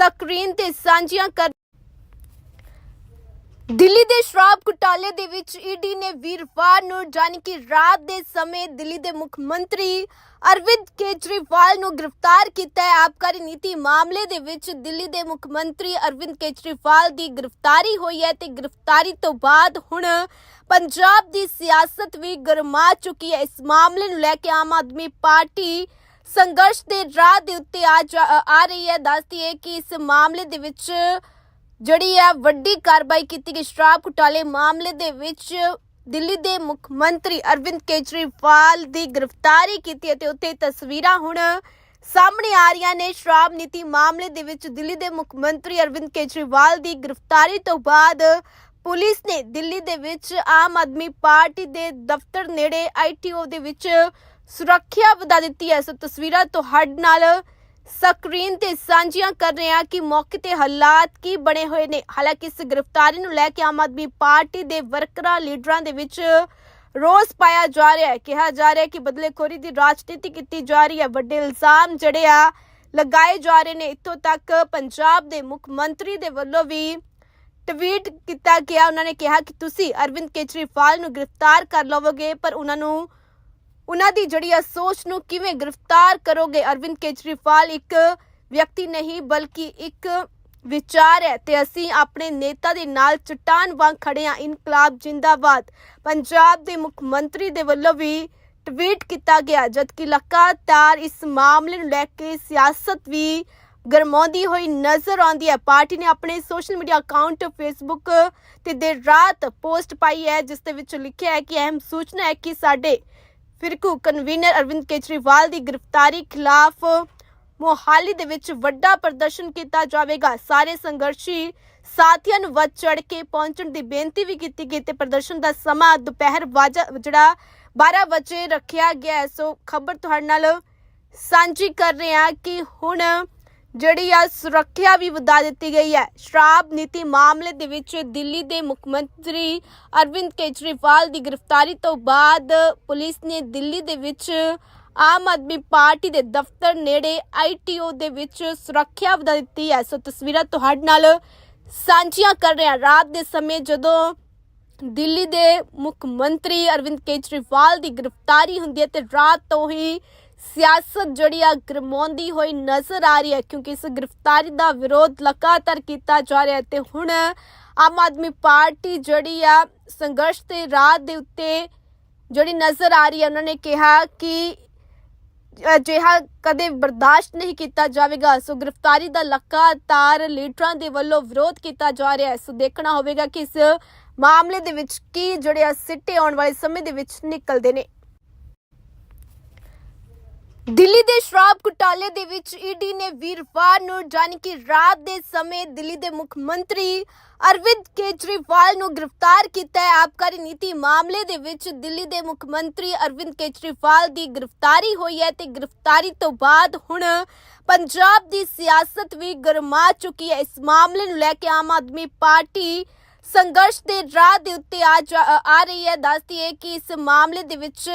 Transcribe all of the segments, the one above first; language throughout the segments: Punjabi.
ਸਕਰੀਨ ਤੇ ਸਾਂਝੀਆਂ ਕਰ ਦਿੱਲੀ ਦੇ ਸ਼ਰਾਬ ਘੁਟਾਲੇ ਦੇ ਵਿੱਚ ਈਡੀ ਨੇ ਵੀਰਵਾਰ ਨੂੰ, ਜਾਣੀ ਕਿ ਰਾਤ ਦੇ ਸਮੇਂ ਦਿੱਲੀ ਦੇ ਮੁੱਖ ਮੰਤਰੀ ਅਰਵਿੰਦ ਕੇਜਰੀਵਾਲ ਨੂੰ ਗ੍ਰਿਫਤਾਰ ਕੀਤਾ ਹੈ। ਆਬਕਾਰੀ ਨੀਤੀ ਮਾਮਲੇ ਦੇ ਵਿੱਚ ਦਿੱਲੀ ਦੇ ਮੁੱਖ ਮੰਤਰੀ ਅਰਵਿੰਦ ਕੇਜਰੀਵਾਲ ਦੀ ਗ੍ਰਿਫਤਾਰੀ ਹੋਈ ਹੈ ਤੇ ਗ੍ਰਿਫਤਾਰੀ ਤੋਂ ਬਾਅਦ ਹੁਣ ਪੰਜਾਬ ਦੀ ਸਿਆਸਤ ਵੀ ਗਰਮਾ ਚੁੱਕੀ ਹੈ। ਇਸ ਮਾਮਲੇ ਨੂੰ ਲੈ ਕੇ ਆਮ ਆਦਮੀ ਪਾਰਟੀ ਸੰਘਰਸ਼ ਦੇ ਰਾਹ ਦੇ ਉੱਤੇ ਆ ਰਹੀ ਹੈ। ਦੱਸਦੀ ਹੈ ਕਿ ਇਸ ਮਾਮਲੇ ਦੇ ਵਿੱਚ ਜਿਹੜੀ ਹੈ ਵੱਡੀ ਕਾਰਵਾਈ ਕੀਤੀ ਗਈ। ਸ਼ਰਾਬ ਘੁਟਾਲੇ ਮਾਮਲੇ ਦੇ ਵਿੱਚ ਦਿੱਲੀ ਦੇ ਮੁੱਖ ਮੰਤਰੀ ਅਰਵਿੰਦ ਕੇਜਰੀਵਾਲ ਦੀ ਗ੍ਰਿਫਤਾਰੀ ਕੀਤੀ ਹੈ ਤੇ ਤਸਵੀਰਾਂ ਹੁਣ ਸਾਹਮਣੇ ਆ ਰਹੀਆਂ ਨੇ। ਸ਼ਰਾਬ ਨੀਤੀ ਮਾਮਲੇ ਦੇ ਵਿੱਚ ਦਿੱਲੀ ਦੇ ਮੁੱਖ ਮੰਤਰੀ ਅਰਵਿੰਦ ਕੇਜਰੀਵਾਲ ਦੀ ਗ੍ਰਿਫਤਾਰੀ ਤੋਂ ਬਾਅਦ ਪੁਲਿਸ ਨੇ ਦਿੱਲੀ ਦੇ ਵਿੱਚ ਆਮ ਆਦਮੀ ਪਾਰਟੀ ਦੇ ਦਫ਼ਤਰ ਨੇੜੇ ਆਈਟੀਓ ਦੇ ਵਿੱਚ ਸੁਰੱਖਿਆ ਵਧਾ ਦਿੱਤੀ ਹੈ। ਸੋ ਤਸਵੀਰਾਂ ਤੁਹਾਡੇ ਨਾਲ ਸਕਰੀਨ ਤੇ ਸਾਂਝੀਆਂ ਕਰ ਰਹੇ ਹਾਂ ਕਿ ਮੌਕੇ ਤੇ ਹਾਲਾਤ ਕੀ ਬਣੇ ਹੋਏ ਨੇ। ਹਾਲਾਂਕਿ ਇਸ ਗ੍ਰਿਫਤਾਰੀ ਨੂੰ ਲੈ ਕੇ ਆਮ ਆਦਮੀ ਪਾਰਟੀ ਦੇ ਵਰਕਰਾਂ, ਲੀਡਰਾਂ ਦੇ ਵਿੱਚ ਰੋਸ ਪਾਇਆ ਜਾ ਰਿਹਾ ਹੈ। ਕਿਹਾ ਜਾ ਰਿਹਾ ਹੈ ਕਿ ਬਦਲੇਖੋਰੀ ਦੀ ਰਾਜਨੀਤੀ ਕੀਤੀ ਜਾ ਰਹੀ ਹੈ। ਵੱਡੇ ਇਲਜ਼ਾਮ ਜਿਹੜੇ ਆ ਲਗਾਏ ਜਾ ਰਹੇ ਨੇ। ਇੱਥੋਂ ਤੱਕ ਪੰਜਾਬ ਦੇ ਮੁੱਖ ਮੰਤਰੀ ਦੇ ਵੱਲੋਂ ਵੀ ਟਵੀਟ ਕੀਤਾ ਗਿਆ। ਉਹਨਾਂ ਨੇ ਕਿਹਾ ਕਿ ਤੁਸੀਂ ਅਰਵਿੰਦ ਕੇਜਰੀਵਾਲ ਨੂੰ ਗ੍ਰਿਫਤਾਰ ਕਰ ਲਵੋਗੇ, ਪਰ ਉਹਨਾਂ ਨੂੰ ਉਹਨਾਂ ਦੀ ਜਿਹੜੀ ਆ ਸੋਚ ਨੂੰ ਕਿਵੇਂ ਗ੍ਰਿਫਤਾਰ ਕਰੋਗੇ? ਅਰਵਿੰਦ ਕੇਜਰੀਵਾਲ ਇੱਕ ਵਿਅਕਤੀ ਨਹੀਂ, ਬਲਕਿ ਇੱਕ ਵਿਚਾਰ ਹੈ ਤੇ ਅਸੀਂ ਆਪਣੇ ਨੇਤਾ ਦੇ ਨਾਲ ਚਟਾਨ ਵਾਂਗ ਖੜੇ ਹਾਂ, ਇਨਕਲਾਬ ਜਿੰਦਾਬਾਦ। ਪੰਜਾਬ ਦੇ ਮੁੱਖ ਮੰਤਰੀ ਦੇ ਵੱਲੋਂ ਵੀ ਟਵੀਟ ਕੀਤਾ ਗਿਆ, ਜਦਕਿ ਲਗਾਤਾਰ ਇਸ ਮਾਮਲੇ ਨੂੰ ਲੈ ਕੇ ਸਿਆਸਤ ਵੀ ਗਰਮਾਉਂਦੀ ਹੋਈ ਨਜ਼ਰ ਆਉਂਦੀ ਹੈ। ਪਾਰਟੀ ਨੇ ਆਪਣੇ ਸੋਸ਼ਲ ਮੀਡੀਆ ਅਕਾਊਂਟ ਫੇਸਬੁੱਕ ਤੇ ਦੇਰ ਰਾਤ ਪੋਸਟ ਪਾਈ ਹੈ, ਜਿਸ ਦੇ ਵਿੱਚ ਲਿਖਿਆ ਹੈ ਕਿ ਅਹਿਮ ਸੂਚਨਾ ਹੈ ਕਿ ਸਾਡੇ ਫਿਰਕੂ ਕਨਵੀਨਰ ਅਰਵਿੰਦ ਕੇਜਰੀਵਾਲ ਦੀ ਗ੍ਰਿਫਤਾਰੀ ਖਿਲਾਫ ਮੋਹਾਲੀ ਦੇ ਵਿੱਚ ਵੱਡਾ ਪ੍ਰਦਰਸ਼ਨ ਕੀਤਾ ਜਾਵੇਗਾ। ਸਾਰੇ ਸੰਘਰਸ਼ੀ ਸਾਥੀਆਂ ਨੂੰ ਵੱਧ ਚੜ ਕੇ ਪਹੁੰਚਣ ਦੀ ਬੇਨਤੀ ਵੀ ਕੀਤੀ ਗਈ ਤੇ ਪ੍ਰਦਰਸ਼ਨ ਦਾ ਸਮਾਂ ਦੁਪਹਿਰ ਵਾਜਾ ਜਿਹੜਾ 12 ਵਜੇ ਰੱਖਿਆ ਗਿਆ ਸੋ ਖਬਰ ਤੁਹਾਡੇ ਨਾਲ ਸਾਂਝੀ ਕਰ ਰਹੇ ਹਾਂ ਕਿ ਹੁਣ ਜਿਹੜੀ ਆ ਸੁਰੱਖਿਆ ਵੀ ਵਧਾ ਦਿੱਤੀ ਗਈ ਹੈ। ਸ਼ਰਾਬ ਨੀਤੀ ਮਾਮਲੇ ਦੇ ਵਿੱਚ ਦਿੱਲੀ ਦੇ ਮੁੱਖ ਮੰਤਰੀ ਅਰਵਿੰਦ ਕੇਜਰੀਵਾਲ ਦੀ ਗ੍ਰਿਫਤਾਰੀ ਤੋਂ ਬਾਅਦ ਪੁਲਿਸ ਨੇ ਦਿੱਲੀ ਦੇ ਵਿੱਚ ਆਮ ਆਦਮੀ ਪਾਰਟੀ ਦੇ ਦਫ਼ਤਰ ਨੇੜੇ ਆਈਟੀਓ ਦੇ ਵਿੱਚ ਸੁਰੱਖਿਆ ਵਧਾ ਦਿੱਤੀ ਹੈ। ਸੋ ਤਸਵੀਰਾਂ ਤੁਹਾਡੇ ਨਾਲ ਸਾਂਝੀਆਂ ਕਰ ਰਹੇ ਹਾਂ। ਰਾਤ ਦੇ ਸਮੇਂ ਜਦੋਂ ਦਿੱਲੀ ਦੇ ਮੁੱਖ ਮੰਤਰੀ ਅਰਵਿੰਦ ਕੇਜਰੀਵਾਲ ਦੀ ਗ੍ਰਿਫਤਾਰੀ ਹੁੰਦੀ ਹੈ ਤੇ ਰਾਤ ਤੋਂ ਹੀ ਸਿਆਸਤ ਜਿਹੜੀ ਆ ਗਰਮਾਉਂਦੀ ਹੋਈ ਨਜ਼ਰ ਆ ਰਹੀ ਹੈ ਕਿਉਂਕਿ ਇਸ ਗ੍ਰਿਫਤਾਰੀ ਦਾ ਵਿਰੋਧ ਲਗਾਤਾਰ ਕੀਤਾ ਜਾ ਰਿਹਾ ਹੈ ਤੇ ਹੁਣ ਆਮ ਆਦਮੀ ਪਾਰਟੀ ਜਿਹੜੀ ਆ ਸੰਘਰਸ਼ ਦੇ ਰਾਹ ਦੇ ਉੱਤੇ ਜਿਹੜੀ ਨਜ਼ਰ ਆ ਰਹੀ ਹੈ, ਉਹਨਾਂ ਨੇ ਕਿਹਾ ਕਿ ਅਜਿਹਾ ਕਦੇ ਬਰਦਾਸ਼ਤ ਨਹੀਂ ਕੀਤਾ ਜਾਵੇਗਾ। ਸੋ ਗ੍ਰਿਫਤਾਰੀ ਦਾ ਲਗਾਤਾਰ ਲੀਡਰਾਂ ਦੇ ਵੱਲੋਂ ਵਿਰੋਧ ਕੀਤਾ ਜਾ ਰਿਹਾ ਹੈ। ਸੋ ਦੇਖਣਾ ਹੋਵੇਗਾ ਕਿ ਇਸ ਮਾਮਲੇ ਦੇ ਵਿੱਚ ਕੀ ਜਿਹੜੇ ਆ ਸਿੱਟੇ ਆਉਣ ਵਾਲੇ ਸਮੇਂ ਦੇ ਵਿੱਚ ਨਿਕਲਦੇ ਨੇ। ਦਿੱਲੀ ਦੇ ਸ਼ਰਾਬ ਘੁਟਾਲੇ ਦੇ ਵਿੱਚ ਈਡੀ ਨੇ ਵੀਰਵਾਰ ਨੂੰ, ਜਾਣੀ ਕਿ ਰਾਤ ਦੇ ਸਮੇਂ ਦਿੱਲੀ ਦੇ ਮੁੱਖ ਮੰਤਰੀ ਅਰਵਿੰਦ ਕੇਜਰੀਵਾਲ ਨੂੰ ਗ੍ਰਿਫਤਾਰ ਕੀਤਾ ਹੈ। ਆਬਕਾਰੀ ਨੀਤੀ ਮਾਮਲੇ ਦੇ ਵਿੱਚ ਦਿੱਲੀ ਦੇ ਮੁੱਖ ਮੰਤਰੀ ਅਰਵਿੰਦ ਕੇਜਰੀਵਾਲ ਦੀ ਗ੍ਰਿਫਤਾਰੀ ਹੋਈ ਹੈ ਤੇ ਗ੍ਰਿਫਤਾਰੀ ਤੋਂ ਬਾਅਦ ਹੁਣ ਪੰਜਾਬ ਦੀ ਸਿਆਸਤ ਵੀ ਗਰਮਾ ਚੁੱਕੀ ਹੈ। ਇਸ ਮਾਮਲੇ ਨੂੰ ਲੈ ਕੇ ਆਮ ਆਦਮੀ ਪਾਰਟੀ ਸੰਘਰਸ਼ ਦੇ ਰਾਹ ਦੇ ਉੱਤੇ ਆ ਜਾ- ਆ ਰਹੀ ਹੈ। ਦੱਸਦੀ ਹੈ ਕਿ ਇਸ ਮਾਮਲੇ ਦੇ ਵਿੱਚ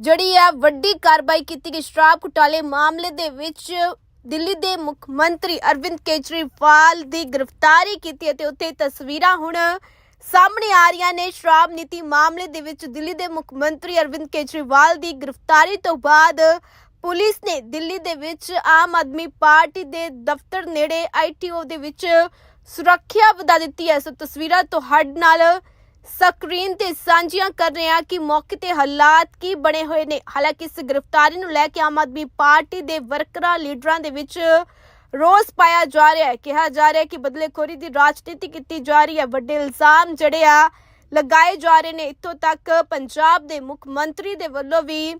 ਜਿਹੜੀ ਆ ਵੱਡੀ ਕਾਰਵਾਈ ਕੀਤੀ ਗਈ ਸ਼ਰਾਬ ਘੁਟਾਲੇ ਮਾਮਲੇ ਦੇ ਵਿੱਚ ਦਿੱਲੀ ਦੇ ਮੁੱਖ ਮੰਤਰੀ ਅਰਵਿੰਦ ਕੇਜਰੀਵਾਲ ਦੀ ਗ੍ਰਿਫਤਾਰੀ ਕੀਤੀ ਹੈ ਤੇ ਤਸਵੀਰਾਂ ਹੁਣ ਸਾਹਮਣੇ ਆ ਰਹੀਆਂ ਨੇ। ਸ਼ਰਾਬ ਨੀਤੀ ਮਾਮਲੇ ਦੇ ਵਿੱਚ ਦਿੱਲੀ ਦੇ ਮੁੱਖ ਮੰਤਰੀ ਅਰਵਿੰਦ ਕੇਜਰੀਵਾਲ ਦੀ ਗ੍ਰਿਫਤਾਰੀ ਤੋਂ ਬਾਅਦ ਪੁਲਿਸ ਨੇ ਦਿੱਲੀ ਦੇ ਵਿੱਚ ਆਮ ਆਦਮੀ ਪਾਰਟੀ ਦੇ ਦਫ਼ਤਰ ਨੇੜੇ ਆਈਟੀਓ ਦੇ ਵਿੱਚ ਸੁਰੱਖਿਆ ਵਧਾ ਦਿੱਤੀ ਹੈ। ਸੋ ਤਸਵੀਰਾਂ ਤੁਹਾਡੇ ਨਾਲ ਸਕਰੀਨ ਤੇ ਸਾਂਝੀਆਂ ਕਰ ਰਹੇ ਹਾਂ ਕਿ ਮੌਕੇ ਤੇ ਹਾਲਾਤ ਕੀ ਬਣੇ ਹੋਏ ਨੇ। ਹਾਲਾਂਕਿ ਇਸ ਗ੍ਰਿਫਤਾਰੀ ਨੂੰ ਲੈ ਕੇ ਆਮ ਆਦਮੀ ਪਾਰਟੀ ਦੇ ਵਰਕਰਾਂ, ਲੀਡਰਾਂ ਦੇ ਵਿੱਚ ਰੋਸ ਪਾਇਆ ਜਾ ਰਿਹਾ ਹੈ। ਕਿਹਾ ਜਾ ਰਿਹਾ ਹੈ ਕਿ ਬਦਲੇਖੋਰੀ ਦੀ ਰਾਜਨੀਤੀ ਕੀਤੀ ਜਾ ਰਹੀ ਹੈ। ਵੱਡੇ ਇਲਜ਼ਾਮ ਜਿਹੜੇ ਆ ਲਗਾਏ ਜਾ ਰਹੇ ਨੇ। ਇੱਥੋਂ ਤੱਕ ਪੰਜਾਬ ਦੇ ਮੁੱਖ ਮੰਤਰੀ ਦੇ ਵੱਲੋਂ ਵੀ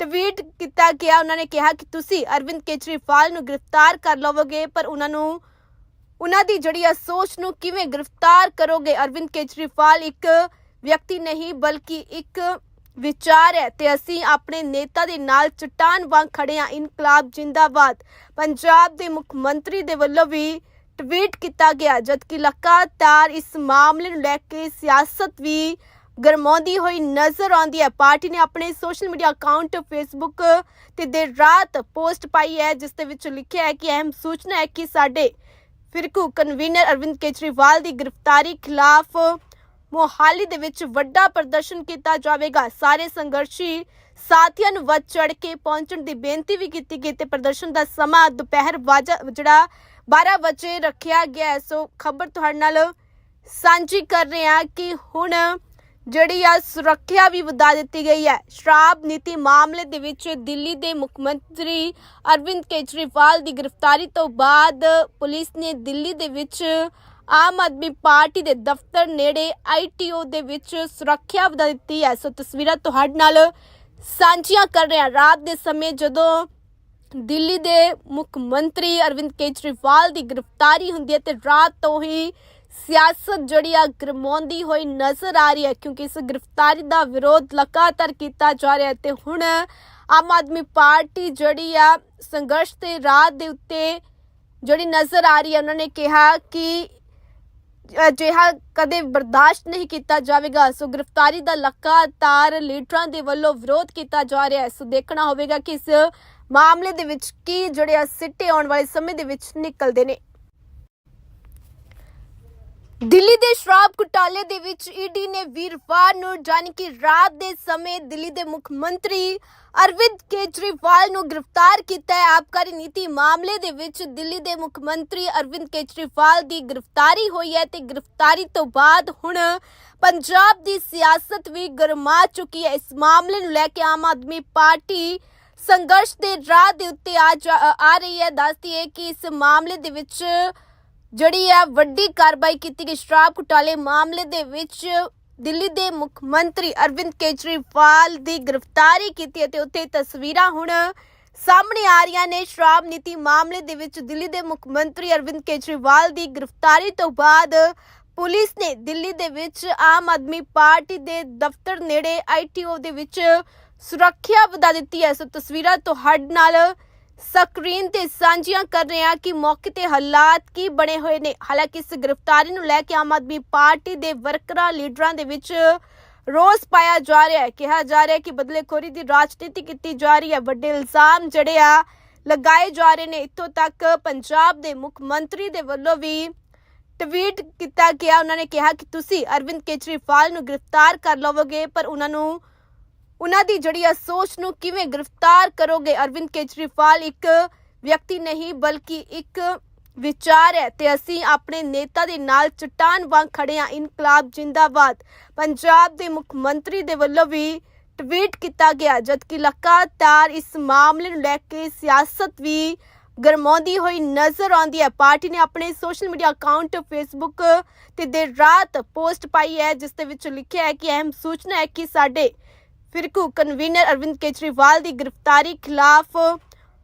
ਟਵੀਟ ਕੀਤਾ ਗਿਆ। ਉਹਨਾਂ ਨੇ ਕਿਹਾ ਕਿ ਤੁਸੀਂ ਅਰਵਿੰਦ ਕੇਜਰੀਵਾਲ ਨੂੰ ਗ੍ਰਿਫਤਾਰ ਕਰ ਲਵੋਗੇ, ਪਰ ਉਹਨਾਂ ਨੂੰ ਉਹਨਾਂ ਦੀ ਜਿਹੜੀ ਆ ਸੋਚ ਨੂੰ ਕਿਵੇਂ ਗ੍ਰਿਫਤਾਰ ਕਰੋਗੇ? ਅਰਵਿੰਦ ਕੇਜਰੀਵਾਲ ਇੱਕ ਵਿਅਕਤੀ ਨਹੀਂ, ਬਲਕਿ ਇੱਕ ਵਿਚਾਰ ਹੈ ਤੇ ਅਸੀਂ ਆਪਣੇ ਨੇਤਾ ਦੇ ਨਾਲ ਚਟਾਨ ਵਾਂਗ ਖੜੇ ਹਾਂ, ਇਨਕਲਾਬ ਜਿੰਦਾਬਾਦ। ਪੰਜਾਬ ਦੇ ਮੁੱਖ ਮੰਤਰੀ ਦੇ ਵੱਲੋਂ ਵੀ ਟਵੀਟ ਕੀਤਾ ਗਿਆ, ਜਦਕਿ ਲਗਾਤਾਰ ਇਸ ਮਾਮਲੇ ਨੂੰ ਲੈ ਕੇ ਸਿਆਸਤ ਵੀ ਗਰਮਾਉਂਦੀ ਹੋਈ ਨਜ਼ਰ ਆਉਂਦੀ ਹੈ। ਪਾਰਟੀ ਨੇ ਆਪਣੇ ਸੋਸ਼ਲ ਮੀਡੀਆ ਅਕਾਊਂਟ ਫੇਸਬੁੱਕ ਤੇ ਦੇਰ ਰਾਤ ਪੋਸਟ ਪਾਈ ਹੈ, ਜਿਸ ਦੇ ਵਿੱਚ ਲਿਖਿਆ ਹੈ ਕਿ ਅਹਿਮ ਸੂਚਨਾ ਹੈ ਕਿ ਸਾਡੇ ਫਿਰਕੂ ਕਨਵੀਨਰ ਅਰਵਿੰਦ ਕੇਜਰੀਵਾਲ ਦੀ ਗ੍ਰਿਫਤਾਰੀ ਖਿਲਾਫ ਮੋਹਾਲੀ ਦੇ ਵਿੱਚ ਵੱਡਾ ਪ੍ਰਦਰਸ਼ਨ ਕੀਤਾ ਜਾਵੇਗਾ। ਸਾਰੇ ਸੰਘਰਸ਼ੀ ਸਾਥੀਆਂ ਨੂੰ ਵੱਧ ਚੜ ਕੇ ਪਹੁੰਚਣ ਦੀ ਬੇਨਤੀ ਵੀ ਕੀਤੀ ਗਈ ਤੇ ਪ੍ਰਦਰਸ਼ਨ ਦਾ ਸਮਾਂ ਦੁਪਹਿਰ ਵਾਜਾ ਜਿਹੜਾ 12 ਵਜੇ ਰੱਖਿਆ ਗਿਆ ਸੋ ਖਬਰ ਤੁਹਾਡੇ ਨਾਲ ਸਾਂਝੀ ਕਰ ਰਹੇ ਹਾਂ ਕਿ ਹੁਣ ਜਿਹੜੀ ਆ ਸੁਰੱਖਿਆ ਵੀ ਵਧਾ ਦਿੱਤੀ ਗਈ ਹੈ। ਸ਼ਰਾਬ ਨੀਤੀ ਮਾਮਲੇ ਦੇ ਵਿੱਚ ਦਿੱਲੀ ਦੇ ਮੁੱਖ ਮੰਤਰੀ ਅਰਵਿੰਦ ਕੇਜਰੀਵਾਲ ਦੀ ਗ੍ਰਿਫਤਾਰੀ ਤੋਂ ਬਾਅਦ ਪੁਲਿਸ ਨੇ ਦਿੱਲੀ ਦੇ ਵਿੱਚ ਆਮ ਆਦਮੀ ਪਾਰਟੀ ਦੇ ਦਫ਼ਤਰ ਨੇੜੇ ਆਈਟੀਓ ਦੇ ਵਿੱਚ ਸੁਰੱਖਿਆ ਵਧਾ ਦਿੱਤੀ ਹੈ। ਸੋ ਤਸਵੀਰਾਂ ਤੁਹਾਡੇ ਨਾਲ ਸਾਂਝੀਆਂ ਕਰ ਰਿਹਾ ਰਾਤ ਦੇ ਸਮੇਂ ਜਦੋਂ ਦਿੱਲੀ ਦੇ ਮੁੱਖ ਮੰਤਰੀ ਅਰਵਿੰਦ ਕੇਜਰੀਵਾਲ ਦੀ ਗ੍ਰਿਫਤਾਰੀ ਹੁੰਦੀ ਹੈ ਤੇ ਰਾਤ ਤੋਂ ਹੀ ਸਿਆਸਤ ਜਿਹੜੀ ਆ ਗਰਮਾਉਂਦੀ ਹੋਈ ਨਜ਼ਰ ਆ ਰਹੀ ਹੈ ਕਿਉਂਕਿ ਇਸ ਗ੍ਰਿਫਤਾਰੀ ਦਾ ਵਿਰੋਧ ਲਗਾਤਾਰ ਕੀਤਾ ਜਾ ਰਿਹਾ ਹੈ ਤੇ ਹੁਣ ਆਮ ਆਦਮੀ ਪਾਰਟੀ ਜਿਹੜੀ ਆ ਸੰਘਰਸ਼ ਦੇ ਰਾਹ ਦੇ ਉੱਤੇ ਜਿਹੜੀ ਨਜ਼ਰ ਆ ਰਹੀ ਹੈ, ਉਹਨਾਂ ਨੇ ਕਿਹਾ ਕਿ ਅਜਿਹਾ ਕਦੇ ਬਰਦਾਸ਼ਤ ਨਹੀਂ ਕੀਤਾ ਜਾਵੇਗਾ। ਸੋ ਗ੍ਰਿਫਤਾਰੀ ਦਾ ਲਗਾਤਾਰ ਲੀਡਰਾਂ ਦੇ ਵੱਲੋਂ ਵਿਰੋਧ ਕੀਤਾ ਜਾ ਰਿਹਾ ਹੈ। ਸੋ ਦੇਖਣਾ ਹੋਵੇਗਾ ਕਿ ਇਸ ਮਾਮਲੇ ਦੇ ਵਿੱਚ ਕੀ ਜਿਹੜੇ ਆ ਸਿੱਟੇ ਆਉਣ ਵਾਲੇ ਸਮੇਂ ਦੇ ਵਿੱਚ ਨਿਕਲਦੇ ਨੇ। ਦਿੱਲੀ ਦੇ ਸ਼ਰਾਬ ਘੁਟਾਲੇ ਦੇ ਵਿੱਚ ਈਡੀ ਨੇ ਵੀਰਵਾਰ ਨੂੰ, ਜਾਣੀ ਕਿ ਰਾਤ ਦੇ ਸਮੇਂ ਦਿੱਲੀ ਦੇ ਮੁੱਖ ਮੰਤਰੀ ਅਰਵਿੰਦ ਕੇਜਰੀਵਾਲ ਨੂੰ ਗ੍ਰਿਫਤਾਰ ਕੀਤਾ ਹੈ। ਆਬਕਾਰੀ ਨੀਤੀ ਮਾਮਲੇ ਦੇ ਵਿੱਚ ਦਿੱਲੀ ਦੇ ਮੁੱਖ ਮੰਤਰੀ ਅਰਵਿੰਦ ਕੇਜਰੀਵਾਲ ਦੀ ਗ੍ਰਿਫਤਾਰੀ ਹੋਈ ਹੈ ਤੇ ਗ੍ਰਿਫਤਾਰੀ ਤੋਂ ਬਾਅਦ ਹੁਣ ਪੰਜਾਬ ਦੀ ਸਿਆਸਤ ਵੀ ਗਰਮਾ ਚੁੱਕੀ ਹੈ। ਇਸ ਮਾਮਲੇ ਨੂੰ ਲੈ ਕੇ ਆਮ ਆਦਮੀ ਪਾਰਟੀ ਸੰਘਰਸ਼ ਦੇ ਰਾਹ ਦੇ ਉੱਤੇ ਆ ਜਾ- ਆ ਰਹੀ ਹੈ। ਦੱਸਦੀ ਹੈ ਕਿ ਇਸ ਮਾਮਲੇ ਦੇ ਵਿੱਚ ਜਿਹੜੀ ਆ ਵੱਡੀ ਕਾਰਵਾਈ ਕੀਤੀ ਗਈ ਸ਼ਰਾਬ ਘੁਟਾਲੇ ਮਾਮਲੇ ਦੇ ਵਿੱਚ ਦਿੱਲੀ ਦੇ ਮੁੱਖ ਮੰਤਰੀ ਅਰਵਿੰਦ ਕੇਜਰੀਵਾਲ ਦੀ ਗ੍ਰਿਫਤਾਰੀ ਕੀਤੀ ਹੈ ਤੇ ਤਸਵੀਰਾਂ ਹੁਣ ਸਾਹਮਣੇ ਆ ਰਹੀਆਂ ਨੇ। ਸ਼ਰਾਬ ਨੀਤੀ ਮਾਮਲੇ ਦੇ ਵਿੱਚ ਦਿੱਲੀ ਦੇ ਮੁੱਖ ਮੰਤਰੀ ਅਰਵਿੰਦ ਕੇਜਰੀਵਾਲ ਦੀ ਗ੍ਰਿਫਤਾਰੀ ਤੋਂ ਬਾਅਦ ਪੁਲਿਸ ਨੇ ਦਿੱਲੀ ਦੇ ਵਿੱਚ ਆਮ ਆਦਮੀ ਪਾਰਟੀ ਦੇ ਦਫ਼ਤਰ ਨੇੜੇ ਆਈਟੀਓ ਦੇ ਵਿੱਚ ਸੁਰੱਖਿਆ ਵਧਾ ਦਿੱਤੀ ਹੈ। ਸੋ ਤਸਵੀਰਾਂ ਤੁਹਾਡੇ ਨਾਲ ਸਕਰੀਨ ਤੇ ਸਾਂਝੀਆਂ ਕਰ ਰਹੇ ਹਾਂ ਕਿ ਮੌਕੇ ਤੇ ਹਾਲਾਤ ਕੀ ਬਣੇ ਹੋਏ ਨੇ। ਹਾਲਾਂਕਿ ਇਸ ਗ੍ਰਿਫਤਾਰੀ ਨੂੰ ਲੈ ਕੇ ਆਮ ਆਦਮੀ ਪਾਰਟੀ ਦੇ ਵਰਕਰਾਂ, ਲੀਡਰਾਂ ਦੇ ਵਿੱਚ ਰੋਸ ਪਾਇਆ ਜਾ ਰਿਹਾ ਹੈ। ਕਿਹਾ ਜਾ ਰਿਹਾ ਹੈ ਕਿ ਬਦਲੇਖੋਰੀ ਦੀ ਰਾਜਨੀਤੀ ਕੀਤੀ ਜਾ ਰਹੀ ਹੈ। ਵੱਡੇ ਇਲਜ਼ਾਮ ਜਿਹੜੇ ਆ ਲਗਾਏ ਜਾ ਰਹੇ ਨੇ। ਇੱਥੋਂ ਤੱਕ ਪੰਜਾਬ ਦੇ ਮੁੱਖ ਮੰਤਰੀ ਦੇ ਵੱਲੋਂ ਵੀ ਟਵੀਟ ਕੀਤਾ ਗਿਆ। ਉਹਨਾਂ ਨੇ ਕਿਹਾ ਕਿ ਤੁਸੀਂ ਅਰਵਿੰਦ ਕੇਜਰੀਵਾਲ ਨੂੰ ਗ੍ਰਿਫਤਾਰ ਕਰ ਲਵੋਗੇ, ਪਰ ਉਹਨਾਂ ਨੂੰ ਉਹਨਾਂ ਦੀ ਜਿਹੜੀ ਆ ਸੋਚ ਨੂੰ ਕਿਵੇਂ ਗ੍ਰਿਫਤਾਰ ਕਰੋਗੇ? ਅਰਵਿੰਦ ਕੇਜਰੀਵਾਲ ਇੱਕ ਵਿਅਕਤੀ ਨਹੀਂ, ਬਲਕਿ ਇੱਕ ਵਿਚਾਰ ਹੈ ਤੇ ਅਸੀਂ ਆਪਣੇ ਨੇਤਾ ਦੇ ਨਾਲ ਚਟਾਨ ਵਾਂਗ ਖੜੇ ਹਾਂ, ਇਨਕਲਾਬ ਜਿੰਦਾਬਾਦ। ਪੰਜਾਬ ਦੇ ਮੁੱਖ ਮੰਤਰੀ ਦੇ ਵੱਲੋਂ ਵੀ ਟਵੀਟ ਕੀਤਾ ਗਿਆ, ਜਦਕਿ ਲਗਾਤਾਰ ਇਸ ਮਾਮਲੇ ਨੂੰ ਲੈ ਕੇ ਸਿਆਸਤ ਵੀ ਗਰਮਾਉਂਦੀ ਹੋਈ ਨਜ਼ਰ ਆਉਂਦੀ ਹੈ। ਪਾਰਟੀ ਨੇ ਆਪਣੇ ਸੋਸ਼ਲ ਮੀਡੀਆ ਅਕਾਊਂਟ ਫੇਸਬੁੱਕ ਤੇ ਦੇਰ ਰਾਤ ਪੋਸਟ ਪਾਈ ਹੈ, ਜਿਸ ਦੇ ਵਿੱਚ ਲਿਖਿਆ ਹੈ ਕਿ ਅਹਿਮ ਸੂਚਨਾ ਹੈ ਕਿ ਸਾਡੇ ਫਿਰਕੂ ਕਨਵੀਨਰ ਅਰਵਿੰਦ ਕੇਜਰੀਵਾਲ ਦੀ ਗ੍ਰਿਫਤਾਰੀ ਖਿਲਾਫ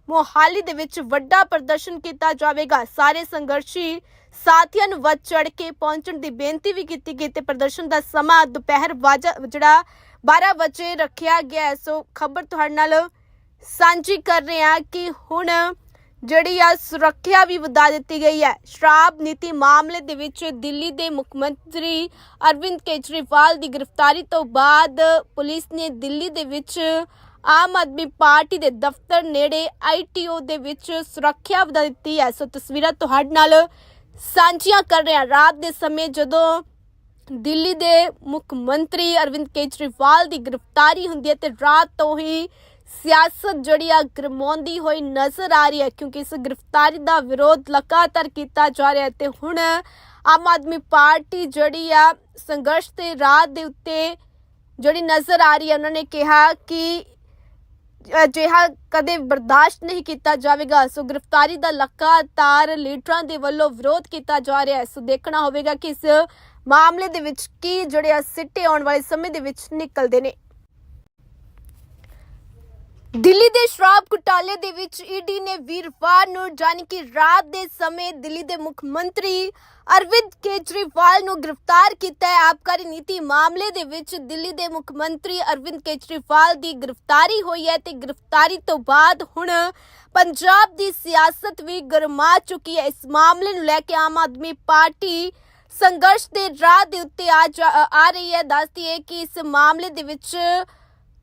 ਮੋਹਾਲੀ ਦੇ ਵਿੱਚ ਵੱਡਾ ਪ੍ਰਦਰਸ਼ਨ ਕੀਤਾ ਜਾਵੇਗਾ। ਸਾਰੇ ਸੰਘਰਸ਼ੀ ਸਾਥੀਆਂ ਨੂੰ ਵੱਧ ਚੜ ਕੇ ਪਹੁੰਚਣ ਦੀ ਬੇਨਤੀ ਵੀ ਕੀਤੀ ਗਈ ਤੇ ਪ੍ਰਦਰਸ਼ਨ ਦਾ ਸਮਾਂ ਦੁਪਹਿਰ ਵਾਜਾ ਜਿਹੜਾ 12 ਵਜੇ ਰੱਖਿਆ ਗਿਆ ਸੋ ਖਬਰ ਤੁਹਾਡੇ ਨਾਲ ਸਾਂਝੀ ਕਰ ਰਹੇ ਹਾਂ ਕਿ ਹੁਣ ਜਿਹੜੀ ਆ ਸੁਰੱਖਿਆ ਵੀ ਵਧਾ ਦਿੱਤੀ ਗਈ ਹੈ। ਸ਼ਰਾਬ ਨੀਤੀ ਮਾਮਲੇ ਦੇ ਵਿੱਚ ਦਿੱਲੀ ਦੇ ਮੁੱਖ ਮੰਤਰੀ ਅਰਵਿੰਦ ਕੇਜਰੀਵਾਲ ਦੀ ਗ੍ਰਿਫਤਾਰੀ ਤੋਂ ਬਾਅਦ ਪੁਲਿਸ ਨੇ ਦਿੱਲੀ ਦੇ ਵਿੱਚ ਆਮ ਆਦਮੀ ਪਾਰਟੀ ਦੇ ਦਫ਼ਤਰ ਨੇੜੇ ਆਈਟੀਓ ਦੇ ਵਿੱਚ ਸੁਰੱਖਿਆ ਵਧਾ ਦਿੱਤੀ ਹੈ। ਸੋ ਤਸਵੀਰਾਂ ਤੁਹਾਡੇ ਨਾਲ ਸਾਂਝੀਆਂ ਕਰ ਰਿਹਾ ਰਾਤ ਦੇ ਸਮੇਂ ਜਦੋਂ ਦਿੱਲੀ ਦੇ ਮੁੱਖ ਮੰਤਰੀ ਅਰਵਿੰਦ ਕੇਜਰੀਵਾਲ ਦੀ ਗ੍ਰਿਫਤਾਰੀ ਹੁੰਦੀ ਹੈ ਤੇ ਰਾਤ ਤੋਂ ਹੀ ਸਿਆਸਤ ਜਿਹੜੀ ਆ ਗਰਮਾਉਂਦੀ ਹੋਈ ਨਜ਼ਰ ਆ ਰਹੀ ਹੈ ਕਿਉਂਕਿ ਇਸ ਗ੍ਰਿਫਤਾਰੀ ਦਾ ਵਿਰੋਧ ਲਗਾਤਾਰ ਕੀਤਾ ਜਾ ਰਿਹਾ ਹੈ ਤੇ ਹੁਣ ਆਮ ਆਦਮੀ ਪਾਰਟੀ ਜਿਹੜੀ ਆ ਸੰਘਰਸ਼ ਦੇ ਰਾਹ ਦੇ ਉੱਤੇ ਜਿਹੜੀ ਨਜ਼ਰ ਆ ਰਹੀ ਹੈ, ਉਹਨਾਂ ਨੇ ਕਿਹਾ ਕਿ ਅਜਿਹਾ ਕਦੇ ਬਰਦਾਸ਼ਤ ਨਹੀਂ ਕੀਤਾ ਜਾਵੇਗਾ। ਸੋ ਗ੍ਰਿਫਤਾਰੀ ਦਾ ਲਗਾਤਾਰ ਲੀਡਰਾਂ ਦੇ ਵੱਲੋਂ ਵਿਰੋਧ ਕੀਤਾ ਜਾ ਰਿਹਾ ਹੈ। ਸੋ ਦੇਖਣਾ ਹੋਵੇਗਾ ਕਿ ਇਸ ਮਾਮਲੇ ਦੇ ਵਿੱਚ ਕੀ ਜਿਹੜੇ ਆ ਸਿੱਟੇ ਆਉਣ ਵਾਲੇ ਸਮੇਂ ਦੇ ਵਿੱਚ ਨਿਕਲਦੇ ਨੇ। ਦਿੱਲੀ ਦੇ ਸ਼ਰਾਬ ਘੁਟਾਲੇ ਦੇ ਵਿੱਚ ਈਡੀ ਨੇ ਵੀਰਵਾਰ ਨੂੰ, ਜਾਣੀ ਕਿ ਰਾਤ ਦੇ ਸਮੇਂ ਦਿੱਲੀ ਦੇ ਮੁੱਖ ਮੰਤਰੀ ਅਰਵਿੰਦ ਕੇਜਰੀਵਾਲ ਨੂੰ ਗ੍ਰਿਫਤਾਰ ਕੀਤਾ ਹੈ। ਆਬਕਾਰੀ ਨੀਤੀ ਮਾਮਲੇ ਦੇ ਵਿੱਚ ਦਿੱਲੀ ਦੇ ਮੁੱਖ ਮੰਤਰੀ ਅਰਵਿੰਦ ਕੇਜਰੀਵਾਲ ਦੀ ਗ੍ਰਿਫਤਾਰੀ ਹੋਈ ਹੈ ਤੇ ਗ੍ਰਿਫਤਾਰੀ ਤੋਂ ਬਾਅਦ ਹੁਣ ਪੰਜਾਬ ਦੀ ਸਿਆਸਤ ਵੀ ਗਰਮਾ ਚੁੱਕੀ ਹੈ। ਇਸ ਮਾਮਲੇ ਨੂੰ ਲੈ ਕੇ ਆਮ ਆਦਮੀ ਪਾਰਟੀ ਸੰਘਰਸ਼ ਦੇ ਰਾਹ ਦੇ ਉੱਤੇ ਆ ਜਾ- ਆ ਰਹੀ ਹੈ। ਦੱਸਦੀ ਹੈ ਕਿ ਇਸ ਮਾਮਲੇ ਦੇ ਵਿੱਚ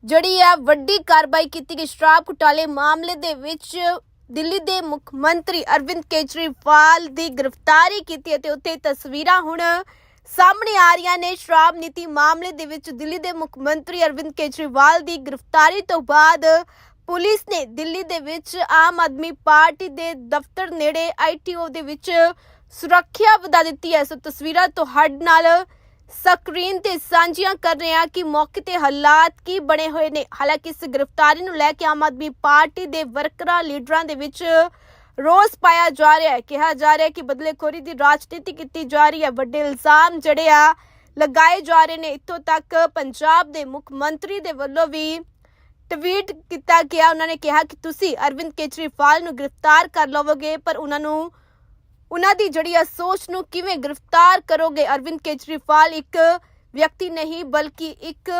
ਜਿਹੜੀ ਹੈ ਵੱਡੀ ਕਾਰਵਾਈ ਕੀਤੀ ਗਈ ਸ਼ਰਾਬ ਘੁਟਾਲੇ ਮਾਮਲੇ ਦੇ ਵਿੱਚ ਦਿੱਲੀ ਦੇ ਮੁੱਖ ਮੰਤਰੀ ਅਰਵਿੰਦ ਕੇਜਰੀਵਾਲ ਦੀ ਗ੍ਰਿਫਤਾਰੀ ਕੀਤੀ ਅਤੇ ਉੱਥੇ ਤਸਵੀਰਾਂ ਹੁਣ ਸਾਹਮਣੇ ਆ ਰਹੀਆਂ ਨੇ। ਸ਼ਰਾਬ ਨੀਤੀ ਮਾਮਲੇ ਦੇ ਵਿੱਚ ਦਿੱਲੀ ਦੇ ਮੁੱਖ ਮੰਤਰੀ ਅਰਵਿੰਦ ਕੇਜਰੀਵਾਲ ਦੀ ਗ੍ਰਿਫਤਾਰੀ ਤੋਂ ਬਾਅਦ ਪੁਲਿਸ ਨੇ ਦਿੱਲੀ ਦੇ ਵਿੱਚ ਆਮ ਆਦਮੀ ਪਾਰਟੀ ਦੇ ਦਫ਼ਤਰ ਨੇੜੇ ਆਈਟੀਓ ਦੇ ਵਿੱਚ ਸੁਰੱਖਿਆ ਵਧਾ ਦਿੱਤੀ ਹੈ। ਸੋ ਤਸਵੀਰਾਂ ਤੁਹਾਡੇ ਨਾਲ ਸਕਰੀਨ ਤੇ ਸਾਂਝੀਆਂ ਕਰ ਰਹੇ ਹਾਂ ਕਿ ਮੌਕੇ ਤੇ ਹਾਲਾਤ ਕੀ ਬਣੇ ਹੋਏ ਨੇ। ਹਾਲਾਂਕਿ ਇਸ ਗ੍ਰਿਫਤਾਰੀ ਨੂੰ ਲੈ ਕੇ ਆਮ ਆਦਮੀ ਪਾਰਟੀ ਦੇ ਵਰਕਰਾਂ, ਲੀਡਰਾਂ ਦੇ ਵਿੱਚ ਰੋਸ ਪਾਇਆ ਜਾ ਰਿਹਾ ਹੈ। ਕਿਹਾ ਜਾ ਰਿਹਾ ਹੈ ਕਿ ਬਦਲੇਖੋਰੀ ਦੀ ਰਾਜਨੀਤੀ ਕੀਤੀ ਜਾ ਰਹੀ ਹੈ। ਵੱਡੇ ਇਲਜ਼ਾਮ ਜਿਹੜੇ ਆ ਲਗਾਏ ਜਾ ਰਹੇ ਨੇ। ਇੱਥੋਂ ਤੱਕ ਪੰਜਾਬ ਦੇ ਮੁੱਖ ਮੰਤਰੀ ਦੇ ਵੱਲੋਂ ਵੀ ਟਵੀਟ ਕੀਤਾ ਗਿਆ। ਉਹਨਾਂ ਨੇ ਕਿਹਾ ਕਿ ਤੁਸੀਂ ਅਰਵਿੰਦ ਕੇਜਰੀਵਾਲ ਨੂੰ ਗ੍ਰਿਫਤਾਰ ਕਰ ਲਵੋਗੇ, ਪਰ ਉਹਨਾਂ ਨੂੰ ਉਹਨਾਂ ਦੀ ਜਿਹੜੀ ਆ ਸੋਚ ਨੂੰ ਕਿਵੇਂ ਗ੍ਰਿਫਤਾਰ ਕਰੋਗੇ? ਅਰਵਿੰਦ ਕੇਜਰੀਵਾਲ ਇੱਕ ਵਿਅਕਤੀ ਨਹੀਂ, ਬਲਕਿ ਇੱਕ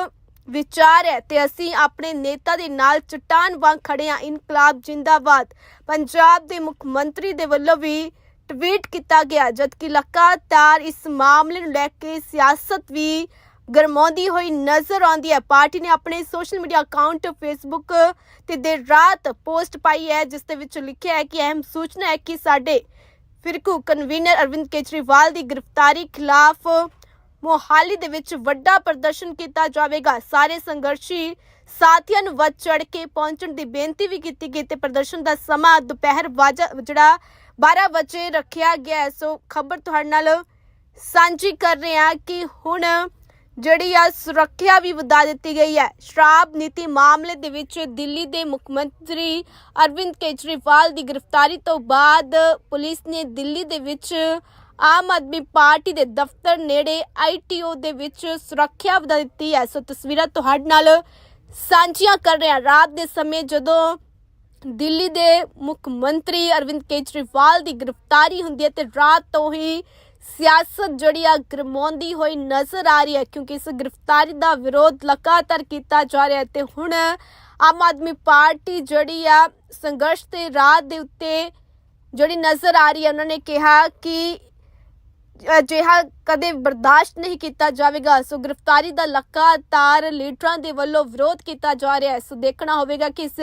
ਵਿਚਾਰ ਹੈ ਤੇ ਅਸੀਂ ਆਪਣੇ ਨੇਤਾ ਦੇ ਨਾਲ ਚਟਾਨ ਵਾਂਗ ਖੜੇ ਹਾਂ, ਇਨਕਲਾਬ ਜਿੰਦਾਬਾਦ। ਪੰਜਾਬ ਦੇ ਮੁੱਖ ਮੰਤਰੀ ਦੇ ਵੱਲੋਂ ਵੀ ਟਵੀਟ ਕੀਤਾ ਗਿਆ, ਜਦਕਿ ਲਗਾਤਾਰ ਇਸ ਮਾਮਲੇ ਨੂੰ ਲੈ ਕੇ ਸਿਆਸਤ ਵੀ ਗਰਮਾਉਂਦੀ ਹੋਈ ਨਜ਼ਰ ਆਉਂਦੀ ਹੈ। ਪਾਰਟੀ ਨੇ ਆਪਣੇ ਸੋਸ਼ਲ ਮੀਡੀਆ ਅਕਾਊਂਟ ਫੇਸਬੁੱਕ ਤੇ ਦੇਰ ਰਾਤ ਪੋਸਟ ਪਾਈ ਹੈ, ਜਿਸ ਦੇ ਵਿੱਚ ਲਿਖਿਆ ਹੈ ਕਿ ਅਹਿਮ ਸੂਚਨਾ ਹੈ ਕਿ ਸਾਡੇ ਫਿਰਕੂ ਕਨਵੀਨਰ ਅਰਵਿੰਦ ਕੇਜਰੀਵਾਲ ਦੀ ਗ੍ਰਿਫਤਾਰੀ ਖਿਲਾਫ ਮੋਹਾਲੀ ਦੇ ਵਿੱਚ ਵੱਡਾ ਪ੍ਰਦਰਸ਼ਨ ਕੀਤਾ ਜਾਵੇਗਾ। ਸਾਰੇ ਸੰਘਰਸ਼ੀ ਸਾਥੀਆਂ ਨੂੰ ਵੱਧ ਚੜ ਕੇ ਪਹੁੰਚਣ ਦੀ ਬੇਨਤੀ ਵੀ ਕੀਤੀ ਗਈ ਤੇ ਪ੍ਰਦਰਸ਼ਨ ਦਾ ਸਮਾਂ ਦੁਪਹਿਰ ਵਾਜਾ ਜਿਹੜਾ 12 ਵਜੇ ਰੱਖਿਆ ਗਿਆ ਸੋ ਖਬਰ ਤੁਹਾਡੇ ਨਾਲ ਸਾਂਝੀ ਕਰ ਰਹੇ ਹਾਂ ਕਿ ਹੁਣ ਜਿਹੜੀ ਆ ਸੁਰੱਖਿਆ ਵੀ ਵਧਾ ਦਿੱਤੀ ਗਈ ਹੈ। ਸ਼ਰਾਬ ਨੀਤੀ ਮਾਮਲੇ ਦੇ ਵਿੱਚ ਦਿੱਲੀ ਦੇ ਮੁੱਖ ਮੰਤਰੀ ਅਰਵਿੰਦ ਕੇਜਰੀਵਾਲ ਦੀ ਗ੍ਰਿਫਤਾਰੀ ਤੋਂ ਬਾਅਦ ਪੁਲਿਸ ਨੇ ਦਿੱਲੀ ਦੇ ਵਿੱਚ ਆਮ ਆਦਮੀ ਪਾਰਟੀ ਦੇ ਦਫ਼ਤਰ ਨੇੜੇ ਆਈਟੀਓ ਦੇ ਵਿੱਚ ਸੁਰੱਖਿਆ ਵਧਾ ਦਿੱਤੀ ਹੈ। ਸੋ ਤਸਵੀਰਾਂ ਤੁਹਾਡੇ ਨਾਲ ਸਾਂਝੀਆਂ ਕਰ ਰਿਹਾ ਰਾਤ ਦੇ ਸਮੇਂ ਜਦੋਂ ਦਿੱਲੀ ਦੇ ਮੁੱਖ ਮੰਤਰੀ ਅਰਵਿੰਦ ਕੇਜਰੀਵਾਲ ਦੀ ਗ੍ਰਿਫਤਾਰੀ ਹੁੰਦੀ ਹੈ ਤੇ ਰਾਤ ਤੋਂ ਹੀ ਸਿਆਸਤ ਜਿਹੜੀ ਆ ਗਰਮਾਉਂਦੀ ਹੋਈ ਨਜ਼ਰ ਆ ਰਹੀ ਹੈ ਕਿਉਂਕਿ ਇਸ ਗ੍ਰਿਫਤਾਰੀ ਦਾ ਵਿਰੋਧ ਲਗਾਤਾਰ ਕੀਤਾ ਜਾ ਰਿਹਾ ਹੈ ਤੇ ਹੁਣ ਆਮ ਆਦਮੀ ਪਾਰਟੀ ਜਿਹੜੀ ਆ ਸੰਘਰਸ਼ ਦੇ ਰਾਹ ਦੇ ਉੱਤੇ ਜਿਹੜੀ ਨਜ਼ਰ ਆ ਰਹੀ ਹੈ, ਉਹਨਾਂ ਨੇ ਕਿਹਾ ਕਿ ਅਜਿਹਾ ਕਦੇ ਬਰਦਾਸ਼ਤ ਨਹੀਂ ਕੀਤਾ ਜਾਵੇਗਾ। ਸੋ ਗ੍ਰਿਫਤਾਰੀ ਦਾ ਲਗਾਤਾਰ ਲੀਡਰਾਂ ਦੇ ਵੱਲੋਂ ਵਿਰੋਧ ਕੀਤਾ ਜਾ ਰਿਹਾ ਹੈ। ਸੋ ਦੇਖਣਾ ਹੋਵੇਗਾ ਕਿ ਇਸ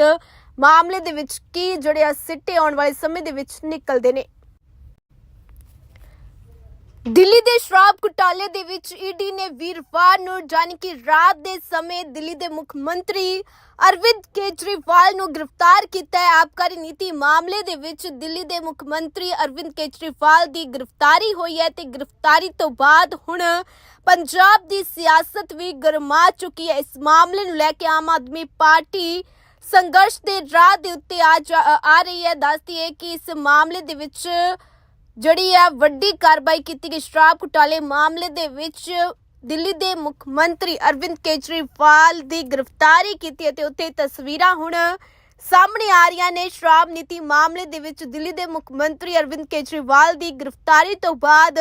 ਮਾਮਲੇ ਦੇ ਵਿੱਚ ਕੀ ਜਿਹੜੇ ਆ ਸਿੱਟੇ ਆਉਣ ਵਾਲੇ ਸਮੇਂ ਦੇ ਵਿੱਚ ਨਿਕਲਦੇ ਨੇ। ਦਿੱਲੀ ਦੇ ਸ਼ਰਾਬ ਘੁਟਾਲੇ ਦੇ ਵਿੱਚ ਈਡੀ ਨੇ ਵੀਰਵਾਰ ਨੂੰ, ਜਾਣੀ ਕਿ ਰਾਤ ਦੇ ਸਮੇਂ ਦਿੱਲੀ ਦੇ ਮੁੱਖ ਮੰਤਰੀ ਅਰਵਿੰਦ ਕੇਜਰੀਵਾਲ ਨੂੰ ਗ੍ਰਿਫਤਾਰ ਕੀਤਾ ਹੈ। ਆਬਕਾਰੀ ਨੀਤੀ ਮਾਮਲੇ ਦੇ ਵਿੱਚ ਦਿੱਲੀ ਦੇ ਮੁੱਖ ਮੰਤਰੀ ਅਰਵਿੰਦ ਕੇਜਰੀਵਾਲ ਦੀ ਗ੍ਰਿਫਤਾਰੀ ਹੋਈ ਹੈ ਤੇ ਗ੍ਰਿਫਤਾਰੀ ਤੋਂ ਬਾਅਦ ਹੁਣ ਪੰਜਾਬ ਦੀ ਸਿਆਸਤ ਵੀ ਗਰਮਾ ਚੁੱਕੀ ਹੈ। ਇਸ ਮਾਮਲੇ ਨੂੰ ਲੈ ਕੇ ਆਮ ਆਦਮੀ ਪਾਰਟੀ ਸੰਘਰਸ਼ ਦੇ ਰਾਹ ਦੇ ਉੱਤੇ ਆ ਜਾ- ਆ ਰਹੀ ਹੈ। ਦੱਸਦੀ ਹੈ ਕਿ ਇਸ ਮਾਮਲੇ ਦੇ ਵਿੱਚ ਜਿਹੜੀ ਹੈ ਵੱਡੀ ਕਾਰਵਾਈ ਕੀਤੀ ਗਈ। ਸ਼ਰਾਬ ਘੁਟਾਲੇ ਮਾਮਲੇ ਦੇ ਵਿੱਚ ਦਿੱਲੀ ਦੇ ਮੁੱਖ ਮੰਤਰੀ ਅਰਵਿੰਦ ਕੇਜਰੀਵਾਲ ਦੀ ਗ੍ਰਿਫਤਾਰੀ ਕੀਤੀ ਅਤੇ ਉੱਥੇ ਤਸਵੀਰਾਂ ਹੁਣ ਸਾਹਮਣੇ ਆ ਰਹੀਆਂ ਨੇ। ਸ਼ਰਾਬ ਨੀਤੀ ਮਾਮਲੇ ਦੇ ਵਿੱਚ ਦਿੱਲੀ ਦੇ ਮੁੱਖ ਮੰਤਰੀ ਅਰਵਿੰਦ ਕੇਜਰੀਵਾਲ ਦੀ ਗ੍ਰਿਫਤਾਰੀ ਤੋਂ ਬਾਅਦ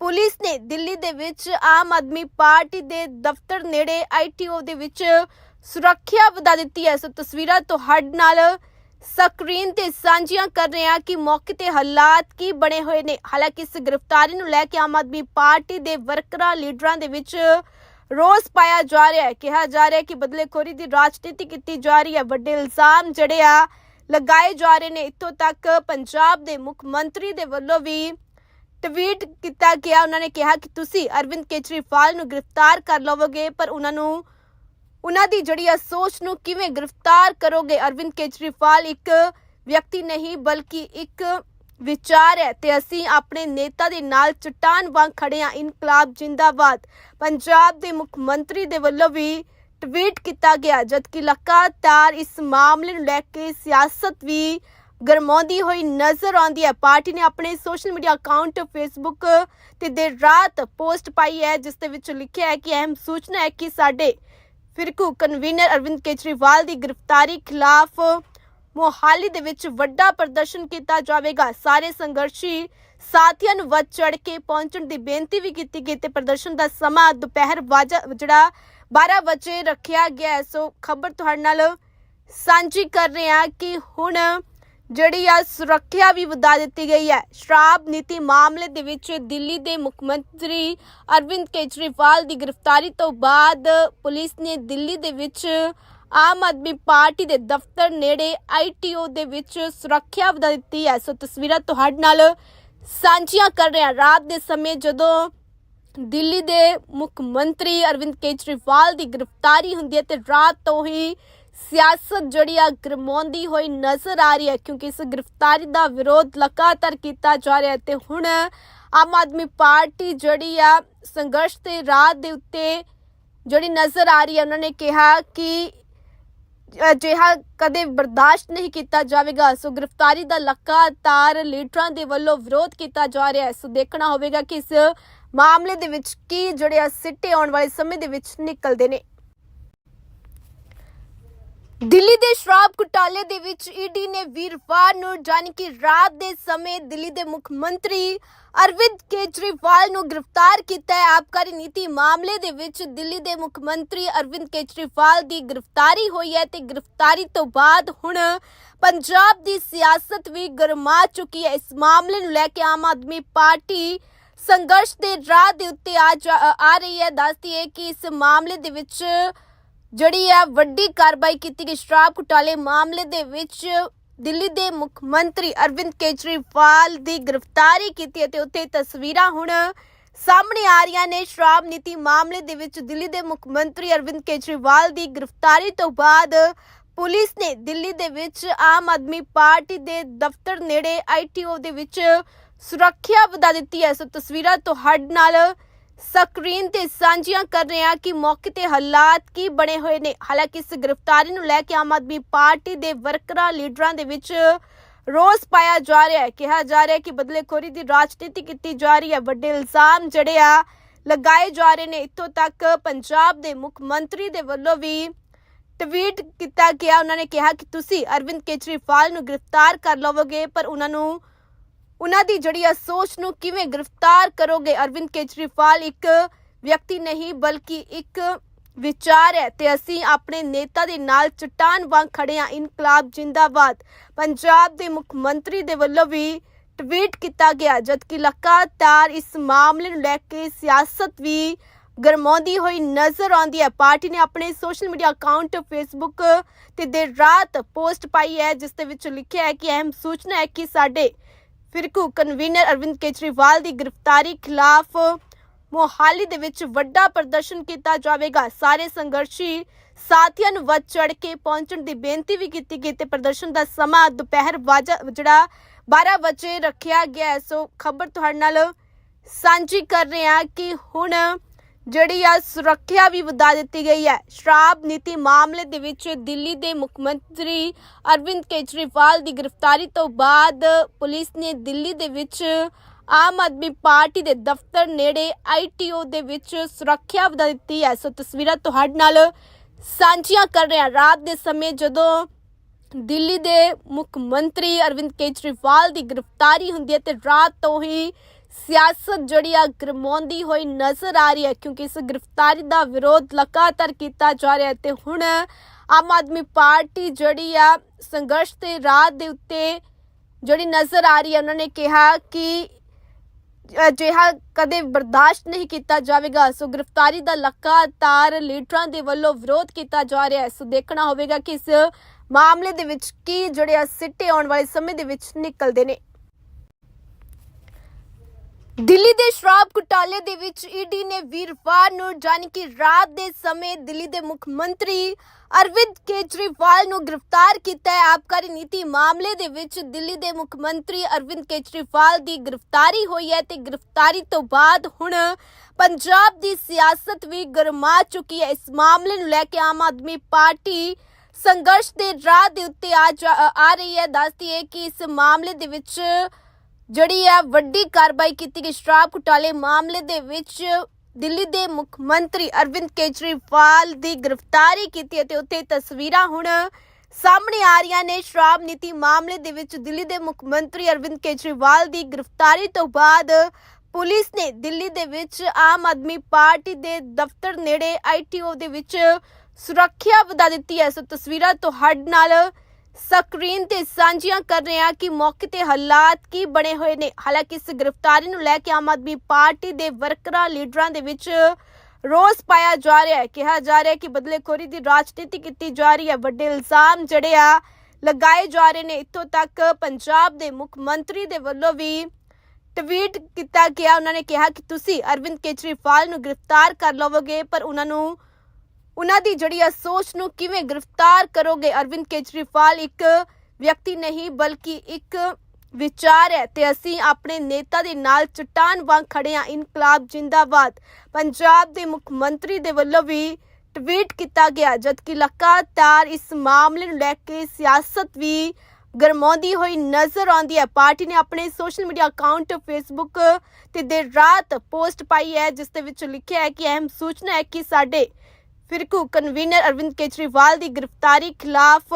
ਪੁਲਿਸ ਨੇ ਦਿੱਲੀ ਦੇ ਵਿੱਚ ਆਮ ਆਦਮੀ ਪਾਰਟੀ ਦੇ ਦਫ਼ਤਰ ਨੇੜੇ ਆਈਟੀਓ ਦੇ ਵਿੱਚ ਸੁਰੱਖਿਆ ਵਧਾ ਦਿੱਤੀ ਹੈ। ਸੋ ਤਸਵੀਰਾਂ ਤੁਹਾਡੇ ਨਾਲ ਸਕਰੀਨ ਤੇ ਸਾਂਝੀਆਂ ਕਰ ਰਹੇ ਹਾਂ ਕਿ ਮੌਕੇ ਤੇ ਹਾਲਾਤ ਕੀ ਬਣੇ ਹੋਏ ਨੇ। ਹਾਲਾਂਕਿ ਇਸ ਗ੍ਰਿਫਤਾਰੀ ਨੂੰ ਲੈ ਕੇ ਆਮ ਆਦਮੀ ਪਾਰਟੀ ਦੇ ਵਰਕਰਾਂ, ਲੀਡਰਾਂ ਦੇ ਵਿੱਚ ਰੋਸ ਪਾਇਆ ਜਾ ਰਿਹਾ ਹੈ। ਕਿਹਾ ਜਾ ਰਿਹਾ ਹੈ ਕਿ ਬਦਲੇਖੋਰੀ ਦੀ ਰਾਜਨੀਤੀ ਕੀਤੀ ਜਾ ਰਹੀ ਹੈ। ਵੱਡੇ ਇਲਜ਼ਾਮ ਜਿਹੜੇ ਆ ਲਗਾਏ ਜਾ ਰਹੇ ਨੇ। ਇੱਥੋਂ ਤੱਕ ਪੰਜਾਬ ਦੇ ਮੁੱਖ ਮੰਤਰੀ ਦੇ ਵੱਲੋਂ ਵੀ ਟਵੀਟ ਕੀਤਾ ਗਿਆ। ਉਹਨਾਂ ਨੇ ਕਿਹਾ ਕਿ ਤੁਸੀਂ ਅਰਵਿੰਦ ਕੇਜਰੀਵਾਲ ਨੂੰ ਗ੍ਰਿਫਤਾਰ ਕਰ ਲਵੋਗੇ, ਪਰ ਉਹਨਾਂ ਨੂੰ ਉਹਨਾਂ ਦੀ ਜਿਹੜੀ ਆ ਸੋਚ ਨੂੰ ਕਿਵੇਂ ਗ੍ਰਿਫਤਾਰ ਕਰੋਗੇ? ਅਰਵਿੰਦ ਕੇਜਰੀਵਾਲ ਇੱਕ ਵਿਅਕਤੀ ਨਹੀਂ, ਬਲਕਿ ਇੱਕ ਵਿਚਾਰ ਹੈ ਤੇ ਅਸੀਂ ਆਪਣੇ ਨੇਤਾ ਦੇ ਨਾਲ ਚਟਾਨ ਵਾਂਗ ਖੜੇ ਹਾਂ, ਇਨਕਲਾਬ ਜਿੰਦਾਬਾਦ। ਪੰਜਾਬ ਦੇ ਮੁੱਖ ਮੰਤਰੀ ਦੇ ਵੱਲੋਂ ਵੀ ਟਵੀਟ ਕੀਤਾ ਗਿਆ, ਜਦਕਿ ਲਗਾਤਾਰ ਇਸ ਮਾਮਲੇ ਨੂੰ ਲੈ ਕੇ ਸਿਆਸਤ ਵੀ ਗਰਮਾਉਂਦੀ ਹੋਈ ਨਜ਼ਰ ਆਉਂਦੀ ਹੈ। ਪਾਰਟੀ ਨੇ ਆਪਣੇ ਸੋਸ਼ਲ ਮੀਡੀਆ ਅਕਾਊਂਟ ਫੇਸਬੁੱਕ ਤੇ ਦੇਰ ਰਾਤ ਪੋਸਟ ਪਾਈ ਹੈ, ਜਿਸ ਦੇ ਵਿੱਚ ਲਿਖਿਆ ਹੈ ਕਿ ਅਹਿਮ ਸੂਚਨਾ ਹੈ ਕਿ ਸਾਡੇ ਫਿਰਕੂ ਕਨਵੀਨਰ ਅਰਵਿੰਦ ਕੇਜਰੀਵਾਲ ਦੀ ਗ੍ਰਿਫਤਾਰੀ ਖਿਲਾਫ ਮੋਹਾਲੀ ਦੇ ਵਿੱਚ ਵੱਡਾ ਪ੍ਰਦਰਸ਼ਨ ਕੀਤਾ ਜਾਵੇਗਾ। ਸਾਰੇ ਸੰਘਰਸ਼ੀ ਸਾਥੀਆਂ ਨੂੰ ਵੱਧ ਚੜ ਕੇ ਪਹੁੰਚਣ ਦੀ ਬੇਨਤੀ ਵੀ ਕੀਤੀ ਗਈ ਤੇ ਪ੍ਰਦਰਸ਼ਨ ਦਾ ਸਮਾਂ ਦੁਪਹਿਰ ਵਾਜਾ ਜਿਹੜਾ 12 ਵਜੇ ਰੱਖਿਆ ਗਿਆ ਸੋ ਖਬਰ ਤੁਹਾਡੇ ਨਾਲ ਸਾਂਝੀ ਕਰ ਰਹੇ ਹਾਂ ਕਿ ਹੁਣ ਜਿਹੜੀ ਆ ਸੁਰੱਖਿਆ ਵੀ ਵਧਾ ਦਿੱਤੀ ਗਈ ਹੈ। ਸ਼ਰਾਬ ਨੀਤੀ ਮਾਮਲੇ ਦੇ ਵਿੱਚ ਦਿੱਲੀ ਦੇ ਮੁੱਖ ਮੰਤਰੀ ਅਰਵਿੰਦ ਕੇਜਰੀਵਾਲ ਦੀ ਗ੍ਰਿਫਤਾਰੀ ਤੋਂ ਬਾਅਦ ਪੁਲਿਸ ਨੇ ਦਿੱਲੀ ਦੇ ਵਿੱਚ ਆਮ ਆਦਮੀ ਪਾਰਟੀ ਦੇ ਦਫ਼ਤਰ ਨੇੜੇ ਆਈਟੀਓ ਦੇ ਵਿੱਚ ਸੁਰੱਖਿਆ ਵਧਾ ਦਿੱਤੀ ਹੈ। ਸੋ ਤਸਵੀਰਾਂ ਤੁਹਾਡੇ ਨਾਲ ਸਾਂਝੀਆਂ ਕਰ ਰਹੇ ਹਾਂ। ਰਾਤ ਦੇ ਸਮੇਂ ਜਦੋਂ ਦਿੱਲੀ ਦੇ ਮੁੱਖ ਮੰਤਰੀ ਅਰਵਿੰਦ ਕੇਜਰੀਵਾਲ ਦੀ ਗ੍ਰਿਫਤਾਰੀ ਹੁੰਦੀ ਹੈ ਤੇ ਰਾਤ ਤੋਂ ਹੀ ਸਿਆਸਤ ਜਿਹੜੀ ਆ ਗਰਮਾਉਂਦੀ ਹੋਈ ਨਜ਼ਰ ਆ ਰਹੀ ਹੈ ਕਿਉਂਕਿ ਇਸ ਗ੍ਰਿਫਤਾਰੀ ਦਾ ਵਿਰੋਧ ਲਗਾਤਾਰ ਕੀਤਾ ਜਾ ਰਿਹਾ ਹੈ ਤੇ ਹੁਣ ਆਮ ਆਦਮੀ ਪਾਰਟੀ ਜਿਹੜੀ ਆ ਸੰਘਰਸ਼ ਦੇ ਰਾਹ ਦੇ ਉੱਤੇ ਜਿਹੜੀ ਨਜ਼ਰ ਆ ਰਹੀ ਹੈ, ਉਹਨਾਂ ਨੇ ਕਿਹਾ ਕਿ ਅਜਿਹਾ ਕਦੇ ਬਰਦਾਸ਼ਤ ਨਹੀਂ ਕੀਤਾ ਜਾਵੇਗਾ। ਸੋ ਗ੍ਰਿਫਤਾਰੀ ਦਾ ਲਗਾਤਾਰ ਲੀਡਰਾਂ ਦੇ ਵੱਲੋਂ ਵਿਰੋਧ ਕੀਤਾ ਜਾ ਰਿਹਾ ਹੈ। ਸੋ ਦੇਖਣਾ ਹੋਵੇਗਾ ਕਿ ਇਸ ਮਾਮਲੇ ਦੇ ਵਿੱਚ ਕੀ ਜਿਹੜੇ ਆ ਸਿੱਟੇ ਆਉਣ ਵਾਲੇ ਸਮੇਂ ਦੇ ਵਿੱਚ ਨਿਕਲਦੇ ਨੇ। ਦਿੱਲੀ ਦੇ ਸ਼ਰਾਬ ਘੁਟਾਲੇ ਦੇ ਵਿੱਚ ਈਡੀ ਨੇ ਵੀਰਵਾਰ ਨੂੰ, ਜਾਣੀ ਕਿ ਰਾਤ ਦੇ ਸਮੇਂ ਦਿੱਲੀ ਦੇ ਮੁੱਖ ਮੰਤਰੀ ਅਰਵਿੰਦ ਕੇਜਰੀਵਾਲ ਨੂੰ ਗ੍ਰਿਫਤਾਰ ਕੀਤਾ ਹੈ। ਆਬਕਾਰੀ ਨੀਤੀ ਮਾਮਲੇ ਦੇ ਵਿੱਚ ਦਿੱਲੀ ਦੇ ਮੁੱਖ ਮੰਤਰੀ ਅਰਵਿੰਦ ਕੇਜਰੀਵਾਲ ਦੀ ਗ੍ਰਿਫਤਾਰੀ ਹੋਈ ਹੈ ਤੇ ਗ੍ਰਿਫਤਾਰੀ ਤੋਂ ਬਾਅਦ ਹੁਣ ਪੰਜਾਬ ਦੀ ਸਿਆਸਤ ਵੀ ਗਰਮਾ ਚੁੱਕੀ ਹੈ। ਇਸ ਮਾਮਲੇ ਨੂੰ ਲੈ ਕੇ ਆਮ ਆਦਮੀ ਪਾਰਟੀ ਸੰਘਰਸ਼ ਦੇ ਰਾਹ ਦੇ ਉੱਤੇ ਆ ਜਾ- ਆ ਰਹੀ ਹੈ। ਦੱਸਦੀ ਹੈ ਕਿ ਇਸ ਮਾਮਲੇ ਦੇ ਵਿੱਚ ਜਿਹੜੀ ਆ ਵੱਡੀ ਕਾਰਵਾਈ ਕੀਤੀ ਗਈ। ਸ਼ਰਾਬ ਘੁਟਾਲੇ ਮਾਮਲੇ ਦੇ ਵਿੱਚ ਦਿੱਲੀ ਦੇ ਮੁੱਖ ਮੰਤਰੀ ਅਰਵਿੰਦ ਕੇਜਰੀਵਾਲ ਦੀ ਗ੍ਰਿਫਤਾਰੀ ਕੀਤੀ ਹੈ ਤੇ ਤਸਵੀਰਾਂ ਹੁਣ ਸਾਹਮਣੇ ਆ ਰਹੀਆਂ ਨੇ। ਸ਼ਰਾਬ ਨੀਤੀ ਮਾਮਲੇ ਦੇ ਵਿੱਚ ਦਿੱਲੀ ਦੇ ਮੁੱਖ ਮੰਤਰੀ ਅਰਵਿੰਦ ਕੇਜਰੀਵਾਲ ਦੀ ਗ੍ਰਿਫਤਾਰੀ ਤੋਂ ਬਾਅਦ ਪੁਲਿਸ ਨੇ ਦਿੱਲੀ ਦੇ ਵਿੱਚ ਆਮ ਆਦਮੀ ਪਾਰਟੀ ਦੇ ਦਫ਼ਤਰ ਨੇੜੇ ਆਈਟੀਓ ਦੇ ਵਿੱਚ ਸੁਰੱਖਿਆ ਵਧਾ ਦਿੱਤੀ ਹੈ। ਸੋ ਤਸਵੀਰਾਂ ਤੁਹਾਡੇ ਨਾਲ ਸਕਰੀਨ ਤੇ ਸਾਂਝੀਆਂ ਕਰ ਰਹੇ ਹਾਂ ਕਿ ਮੌਕੇ ਤੇ ਹਾਲਾਤ ਕੀ ਬਣੇ ਹੋਏ ਨੇ। ਹਾਲਾਂਕਿ ਇਸ ਗ੍ਰਿਫਤਾਰੀ ਨੂੰ ਲੈ ਕੇ ਆਮ ਆਦਮੀ ਪਾਰਟੀ ਦੇ ਵਰਕਰਾਂ, ਲੀਡਰਾਂ ਦੇ ਵਿੱਚ ਰੋਸ ਪਾਇਆ ਜਾ ਰਿਹਾ ਹੈ। ਕਿਹਾ ਜਾ ਰਿਹਾ ਹੈ ਕਿ ਬਦਲੇਖੋਰੀ ਦੀ ਰਾਜਨੀਤੀ ਕੀਤੀ ਜਾ ਰਹੀ ਹੈ। ਵੱਡੇ ਇਲਜ਼ਾਮ ਜਿਹੜੇ ਆ ਲਗਾਏ ਜਾ ਰਹੇ ਨੇ। ਇੱਥੋਂ ਤੱਕ ਪੰਜਾਬ ਦੇ ਮੁੱਖ ਮੰਤਰੀ ਦੇ ਵੱਲੋਂ ਵੀ ਟਵੀਟ ਕੀਤਾ ਗਿਆ। ਉਹਨਾਂ ਨੇ ਕਿਹਾ ਕਿ ਤੁਸੀਂ ਅਰਵਿੰਦ ਕੇਜਰੀਵਾਲ ਨੂੰ ਗ੍ਰਿਫਤਾਰ ਕਰ ਲਵੋਗੇ, ਪਰ ਉਹਨਾਂ ਨੂੰ ਉਹਨਾਂ ਦੀ ਜਿਹੜੀ ਸੋਚ ਨੂੰ ਕਿਵੇਂ ਗ੍ਰਿਫਤਾਰ ਕਰੋਗੇ? ਅਰਵਿੰਦ ਕੇਜਰੀਵਾਲ ਇੱਕ ਵਿਅਕਤੀ ਨਹੀਂ, ਬਲਕਿ ਇੱਕ ਵਿਚਾਰ ਹੈ ਤੇ ਅਸੀਂ ਆਪਣੇ ਨੇਤਾ ਦੇ ਨਾਲ ਚਟਾਨ ਵਾਂਗ ਖੜੇ ਹਾਂ, ਇਨਕਲਾਬ ਜਿੰਦਾਬਾਦ। ਪੰਜਾਬ ਦੇ ਮੁੱਖ ਮੰਤਰੀ ਦੇ ਵੱਲੋਂ ਵੀ ਟਵੀਟ ਕੀਤਾ ਗਿਆ, ਜਦਕਿ ਲਗਾਤਾਰ ਇਸ ਮਾਮਲੇ ਨੂੰ ਲੈ ਕੇ ਸਿਆਸਤ ਵੀ ਗਰਮਾਉਂਦੀ ਹੋਈ ਨਜ਼ਰ ਆਉਂਦੀ ਹੈ। ਪਾਰਟੀ ਨੇ ਆਪਣੇ ਸੋਸ਼ਲ ਮੀਡੀਆ ਅਕਾਊਂਟ ਫੇਸਬੁੱਕ ਤੇ ਦੇਰ ਰਾਤ ਪੋਸਟ ਪਾਈ ਹੈ, ਜਿਸ ਦੇ ਵਿੱਚ ਲਿਖਿਆ ਹੈ ਕਿ ਅਹਿਮ ਸੂਚਨਾ ਹੈ ਕਿ ਸਾਡੇ ਫਿਰਕੂ ਕਨਵੀਨਰ ਅਰਵਿੰਦ ਕੇਜਰੀਵਾਲ ਦੀ ਗ੍ਰਿਫਤਾਰੀ ਖਿਲਾਫ ਮੋਹਾਲੀ ਦੇ ਵਿੱਚ ਵੱਡਾ ਪ੍ਰਦਰਸ਼ਨ ਕੀਤਾ ਜਾਵੇਗਾ। ਸਾਰੇ ਸੰਘਰਸ਼ੀ ਸਾਥੀਆਂ ਨੂੰ ਵੱਧ ਚੜ ਕੇ ਪਹੁੰਚਣ ਦੀ ਬੇਨਤੀ ਵੀ ਕੀਤੀ ਗਈ ਤੇ ਪ੍ਰਦਰਸ਼ਨ ਦਾ ਸਮਾਂ ਦੁਪਹਿਰ ਵਾਜਾ ਜਿਹੜਾ 12 ਵਜੇ ਰੱਖਿਆ ਗਿਆ ਸੋ ਖਬਰ ਤੁਹਾਡੇ ਨਾਲ ਸਾਂਝੀ ਕਰ ਰਹੇ ਹਾਂ ਕਿ ਹੁਣ ਜਿਹੜੀ ਆ ਸੁਰੱਖਿਆ ਵੀ ਵਧਾ ਦਿੱਤੀ ਗਈ ਹੈ। ਸ਼ਰਾਬ ਨੀਤੀ ਮਾਮਲੇ ਦੇ ਵਿੱਚ ਦਿੱਲੀ ਦੇ ਮੁੱਖ ਮੰਤਰੀ ਅਰਵਿੰਦ ਕੇਜਰੀਵਾਲ ਦੀ ਗ੍ਰਿਫਤਾਰੀ ਤੋਂ ਬਾਅਦ ਪੁਲਿਸ ਨੇ ਦਿੱਲੀ ਦੇ ਵਿੱਚ ਆਮ ਆਦਮੀ ਪਾਰਟੀ ਦੇ ਦਫ਼ਤਰ ਨੇੜੇ ਆਈਟੀਓ ਦੇ ਵਿੱਚ ਸੁਰੱਖਿਆ ਵਧਾ ਦਿੱਤੀ ਹੈ। ਸੋ ਤਸਵੀਰਾਂ ਤੁਹਾਡੇ ਨਾਲ ਸਾਂਝੀਆਂ ਕਰ ਰਿਹਾ ਰਾਤ ਦੇ ਸਮੇਂ ਜਦੋਂ ਦਿੱਲੀ ਦੇ ਮੁੱਖ ਮੰਤਰੀ ਅਰਵਿੰਦ ਕੇਜਰੀਵਾਲ ਦੀ ਗ੍ਰਿਫਤਾਰੀ ਹੁੰਦੀ ਹੈ ਤੇ ਰਾਤ ਤੋਂ ਹੀ ਸਿਆਸਤ ਜਿਹੜੀ ਆ ਗਰਮਾਉਂਦੀ ਹੋਈ ਨਜ਼ਰ ਆ ਰਹੀ ਹੈ ਕਿਉਂਕਿ ਇਸ ਗ੍ਰਿਫਤਾਰੀ ਦਾ ਵਿਰੋਧ ਲਗਾਤਾਰ ਕੀਤਾ ਜਾ ਰਿਹਾ ਹੈ ਤੇ ਹੁਣ ਆਮ ਆਦਮੀ ਪਾਰਟੀ ਜਿਹੜੀ ਆ ਸੰਘਰਸ਼ ਦੇ ਰਾਹ ਦੇ ਉੱਤੇ ਜਿਹੜੀ ਨਜ਼ਰ ਆ ਰਹੀ ਹੈ, ਉਹਨਾਂ ਨੇ ਕਿਹਾ ਕਿ ਅਜਿਹਾ ਕਦੇ ਬਰਦਾਸ਼ਤ ਨਹੀਂ ਕੀਤਾ ਜਾਵੇਗਾ। ਸੋ ਗ੍ਰਿਫਤਾਰੀ ਦਾ ਲਗਾਤਾਰ ਲੀਡਰਾਂ ਦੇ ਵੱਲੋਂ ਵਿਰੋਧ ਕੀਤਾ ਜਾ ਰਿਹਾ ਹੈ। ਸੋ ਦੇਖਣਾ ਹੋਵੇਗਾ ਕਿ ਇਸ ਮਾਮਲੇ ਦੇ ਵਿੱਚ ਕੀ ਜਿਹੜੇ ਆ ਸਿੱਟੇ ਆਉਣ ਵਾਲੇ ਸਮੇਂ ਦੇ ਵਿੱਚ ਨਿਕਲਦੇ ਨੇ। ਦਿੱਲੀ ਦੇ ਸ਼ਰਾਬ ਘੁਟਾਲੇ ਦੇ ਵਿੱਚ ਈਡੀ ਨੇ ਵੀਰਵਾਰ ਨੂੰ, ਜਾਣੀ ਕਿ ਰਾਤ ਦੇ ਸਮੇਂ ਦਿੱਲੀ ਦੇ ਮੁੱਖ ਮੰਤਰੀ ਅਰਵਿੰਦ ਕੇਜਰੀਵਾਲ ਨੂੰ ਗ੍ਰਿਫਤਾਰ ਕੀਤਾ ਹੈ। ਆਬਕਾਰੀ ਨੀਤੀ ਮਾਮਲੇ ਦੇ ਵਿੱਚ ਦਿੱਲੀ ਦੇ ਮੁੱਖ ਮੰਤਰੀ ਅਰਵਿੰਦ ਕੇਜਰੀਵਾਲ ਦੀ ਗ੍ਰਿਫਤਾਰੀ ਹੋਈ ਹੈ ਤੇ ਗ੍ਰਿਫਤਾਰੀ ਤੋਂ ਬਾਅਦ ਹੁਣ ਪੰਜਾਬ ਦੀ ਸਿਆਸਤ ਵੀ ਗਰਮਾ ਚੁੱਕੀ ਹੈ। ਇਸ ਮਾਮਲੇ ਨੂੰ ਲੈ ਕੇ ਆਮ ਆਦਮੀ ਪਾਰਟੀ ਸੰਘਰਸ਼ ਦੇ ਰਾਹ ਦੇ ਉੱਤੇ ਆ ਜਾ- ਆ ਰਹੀ ਹੈ। ਦੱਸਦੀ ਹੈ ਕਿ ਇਸ ਮਾਮਲੇ ਦੇ ਵਿੱਚ ਜਿਹੜੀ ਆ ਵੱਡੀ ਕਾਰਵਾਈ ਕੀਤੀ ਗਈ ਸ਼ਰਾਬ ਘੁਟਾਲੇ ਮਾਮਲੇ ਦੇ ਵਿੱਚ ਦਿੱਲੀ ਦੇ ਮੁੱਖ ਮੰਤਰੀ ਅਰਵਿੰਦ ਕੇਜਰੀਵਾਲ ਦੀ ਗ੍ਰਿਫਤਾਰੀ ਕੀਤੀ ਹੈ ਉੱਥੇ ਤਸਵੀਰਾਂ ਹੁਣ ਸਾਹਮਣੇ ਆ ਰਹੀਆਂ ਨੇ। ਸ਼ਰਾਬ ਨੀਤੀ ਮਾਮਲੇ ਦੇ ਵਿੱਚ ਦਿੱਲੀ ਦੇ ਮੁੱਖ ਮੰਤਰੀ ਅਰਵਿੰਦ ਕੇਜਰੀਵਾਲ ਦੀ ਗ੍ਰਿਫਤਾਰੀ ਤੋਂ ਬਾਅਦ ਪੁਲਿਸ ਨੇ ਦਿੱਲੀ ਦੇ ਵਿੱਚ ਆਮ ਆਦਮੀ ਪਾਰਟੀ ਦੇ ਦਫ਼ਤਰ ਨੇੜੇ ਆਈਟੀਓ ਦੇ ਵਿੱਚ ਸੁਰੱਖਿਆ ਵਧਾ ਦਿੱਤੀ ਹੈ। ਸੋ ਤਸਵੀਰਾਂ ਤੁਹਾਡੇ ਨਾਲ ਸਕਰੀਨ ਤੇ ਸਾਂਝੀਆਂ ਕਰ ਰਹੇ ਹਾਂ ਕਿ ਮੌਕੇ ਤੇ ਹਾਲਾਤ ਕੀ ਬਣੇ ਹੋਏ ਨੇ। ਹਾਲਾਂਕਿ ਇਸ ਗ੍ਰਿਫਤਾਰੀ ਨੂੰ ਲੈ ਕੇ ਆਮ ਆਦਮੀ ਪਾਰਟੀ ਦੇ ਵਰਕਰਾਂ, ਲੀਡਰਾਂ ਦੇ ਵਿੱਚ ਰੋਸ ਪਾਇਆ ਜਾ ਰਿਹਾ ਹੈ। ਕਿਹਾ ਜਾ ਰਿਹਾ ਹੈ ਕਿ ਬਦਲੇਖੋਰੀ ਦੀ ਰਾਜਨੀਤੀ ਕੀਤੀ ਜਾ ਰਹੀ ਹੈ। ਵੱਡੇ ਇਲਜ਼ਾਮ ਜਿਹੜੇ ਆ ਲਗਾਏ ਜਾ ਰਹੇ ਨੇ। ਇੱਥੋਂ ਤੱਕ ਪੰਜਾਬ ਦੇ ਮੁੱਖ ਮੰਤਰੀ ਦੇ ਵੱਲੋਂ ਵੀ ਟਵੀਟ ਕੀਤਾ ਗਿਆ। ਉਹਨਾਂ ਨੇ ਕਿਹਾ ਕਿ ਤੁਸੀਂ ਅਰਵਿੰਦ ਕੇਜਰੀਵਾਲ ਨੂੰ ਗ੍ਰਿਫਤਾਰ ਕਰ ਲਵੋਗੇ, ਪਰ ਉਹਨਾਂ ਨੂੰ ਉਹਨਾਂ ਦੀ ਜਿਹੜੀ ਆ ਸੋਚ ਨੂੰ ਕਿਵੇਂ ਗ੍ਰਿਫਤਾਰ ਕਰੋਗੇ? ਅਰਵਿੰਦ ਕੇਜਰੀਵਾਲ ਇੱਕ ਵਿਅਕਤੀ ਨਹੀਂ, ਬਲਕਿ ਇੱਕ ਵਿਚਾਰ ਹੈ ਤੇ ਅਸੀਂ ਆਪਣੇ ਨੇਤਾ ਦੇ ਨਾਲ ਚਟਾਨ ਵਾਂਗ ਖੜੇ ਹਾਂ, ਇਨਕਲਾਬ ਜਿੰਦਾਬਾਦ। ਪੰਜਾਬ ਦੇ ਮੁੱਖ ਮੰਤਰੀ ਦੇ ਵੱਲੋਂ ਵੀ ਟਵੀਟ ਕੀਤਾ ਗਿਆ, ਜਦਕਿ ਲਗਾਤਾਰ ਇਸ ਮਾਮਲੇ ਨੂੰ ਲੈ ਕੇ ਸਿਆਸਤ ਵੀ ਗਰਮਾਉਂਦੀ ਹੋਈ ਨਜ਼ਰ ਆਉਂਦੀ ਹੈ। ਪਾਰਟੀ ਨੇ ਆਪਣੇ ਸੋਸ਼ਲ ਮੀਡੀਆ ਅਕਾਊਂਟ ਫੇਸਬੁੱਕ ਤੇ ਦੇਰ ਰਾਤ ਪੋਸਟ ਪਾਈ ਹੈ, ਜਿਸ ਦੇ ਵਿੱਚ ਲਿਖਿਆ ਹੈ ਕਿ ਅਹਿਮ ਸੂਚਨਾ ਹੈ ਕਿ ਸਾਡੇ ਫਿਰਕੂ ਕਨਵੀਨਰ ਅਰਵਿੰਦ ਕੇਜਰੀਵਾਲ ਦੀ ਗ੍ਰਿਫਤਾਰੀ ਖਿਲਾਫ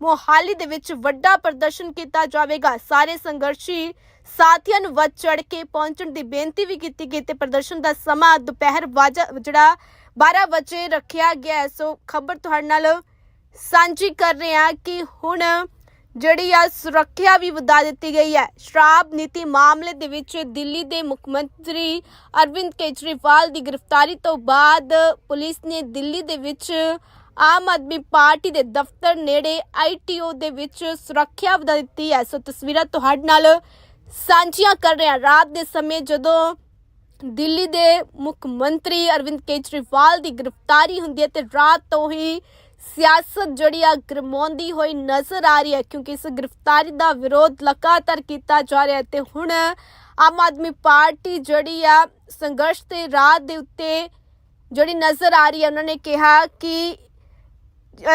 ਮੋਹਾਲੀ ਦੇ ਵਿੱਚ ਵੱਡਾ ਪ੍ਰਦਰਸ਼ਨ ਕੀਤਾ ਜਾਵੇਗਾ। ਸਾਰੇ ਸੰਘਰਸ਼ੀ ਸਾਥੀਆਂ ਨੂੰ ਵੱਧ ਚੜ ਕੇ ਪਹੁੰਚਣ ਦੀ ਬੇਨਤੀ ਵੀ ਕੀਤੀ ਗਈ ਤੇ ਪ੍ਰਦਰਸ਼ਨ ਦਾ ਸਮਾਂ ਦੁਪਹਿਰ ਵਾਜਾ ਜਿਹੜਾ 12 ਵਜੇ ਰੱਖਿਆ ਗਿਆ ਸੋ ਖਬਰ ਤੁਹਾਡੇ ਨਾਲ ਸਾਂਝੀ ਕਰ ਰਹੇ ਹਾਂ ਕਿ ਹੁਣ ਜਿਹੜੀ ਆ ਸੁਰੱਖਿਆ ਵੀ ਵਧਾ ਦਿੱਤੀ ਗਈ ਹੈ। ਸ਼ਰਾਬ ਨੀਤੀ ਮਾਮਲੇ ਦੇ ਵਿੱਚ ਦਿੱਲੀ ਦੇ ਮੁੱਖ ਮੰਤਰੀ ਅਰਵਿੰਦ ਕੇਜਰੀਵਾਲ ਦੀ ਗ੍ਰਿਫਤਾਰੀ ਤੋਂ ਬਾਅਦ ਪੁਲਿਸ ਨੇ ਦਿੱਲੀ ਦੇ ਵਿੱਚ ਆਮ ਆਦਮੀ ਪਾਰਟੀ ਦੇ ਦਫ਼ਤਰ ਨੇੜੇ ਆਈਟੀਓ ਦੇ ਵਿੱਚ ਸੁਰੱਖਿਆ ਵਧਾ ਦਿੱਤੀ ਹੈ। ਸੋ ਤਸਵੀਰਾਂ ਤੁਹਾਡੇ ਨਾਲ ਸਾਂਝੀਆਂ ਕਰ ਰਿਹਾ ਰਾਤ ਦੇ ਸਮੇਂ ਜਦੋਂ ਦਿੱਲੀ ਦੇ ਮੁੱਖ ਮੰਤਰੀ ਅਰਵਿੰਦ ਕੇਜਰੀਵਾਲ ਦੀ ਗ੍ਰਿਫਤਾਰੀ ਹੁੰਦੀ ਹੈ ਤੇ ਰਾਤ ਤੋਂ ਹੀ ਸਿਆਸਤ ਜਿਹੜੀ ਆ ਗਰਮਾਉਂਦੀ ਹੋਈ ਨਜ਼ਰ ਆ ਰਹੀ ਹੈ ਕਿਉਂਕਿ ਇਸ ਗ੍ਰਿਫਤਾਰੀ ਦਾ ਵਿਰੋਧ ਲਗਾਤਾਰ ਕੀਤਾ ਜਾ ਰਿਹਾ ਹੈ ਤੇ ਹੁਣ ਆਮ ਆਦਮੀ ਪਾਰਟੀ ਜਿਹੜੀ ਆ ਸੰਘਰਸ਼ ਦੇ ਰਾਹ ਦੇ ਉੱਤੇ ਜਿਹੜੀ ਨਜ਼ਰ ਆ ਰਹੀ ਹੈ, ਉਹਨਾਂ ਨੇ ਕਿਹਾ ਕਿ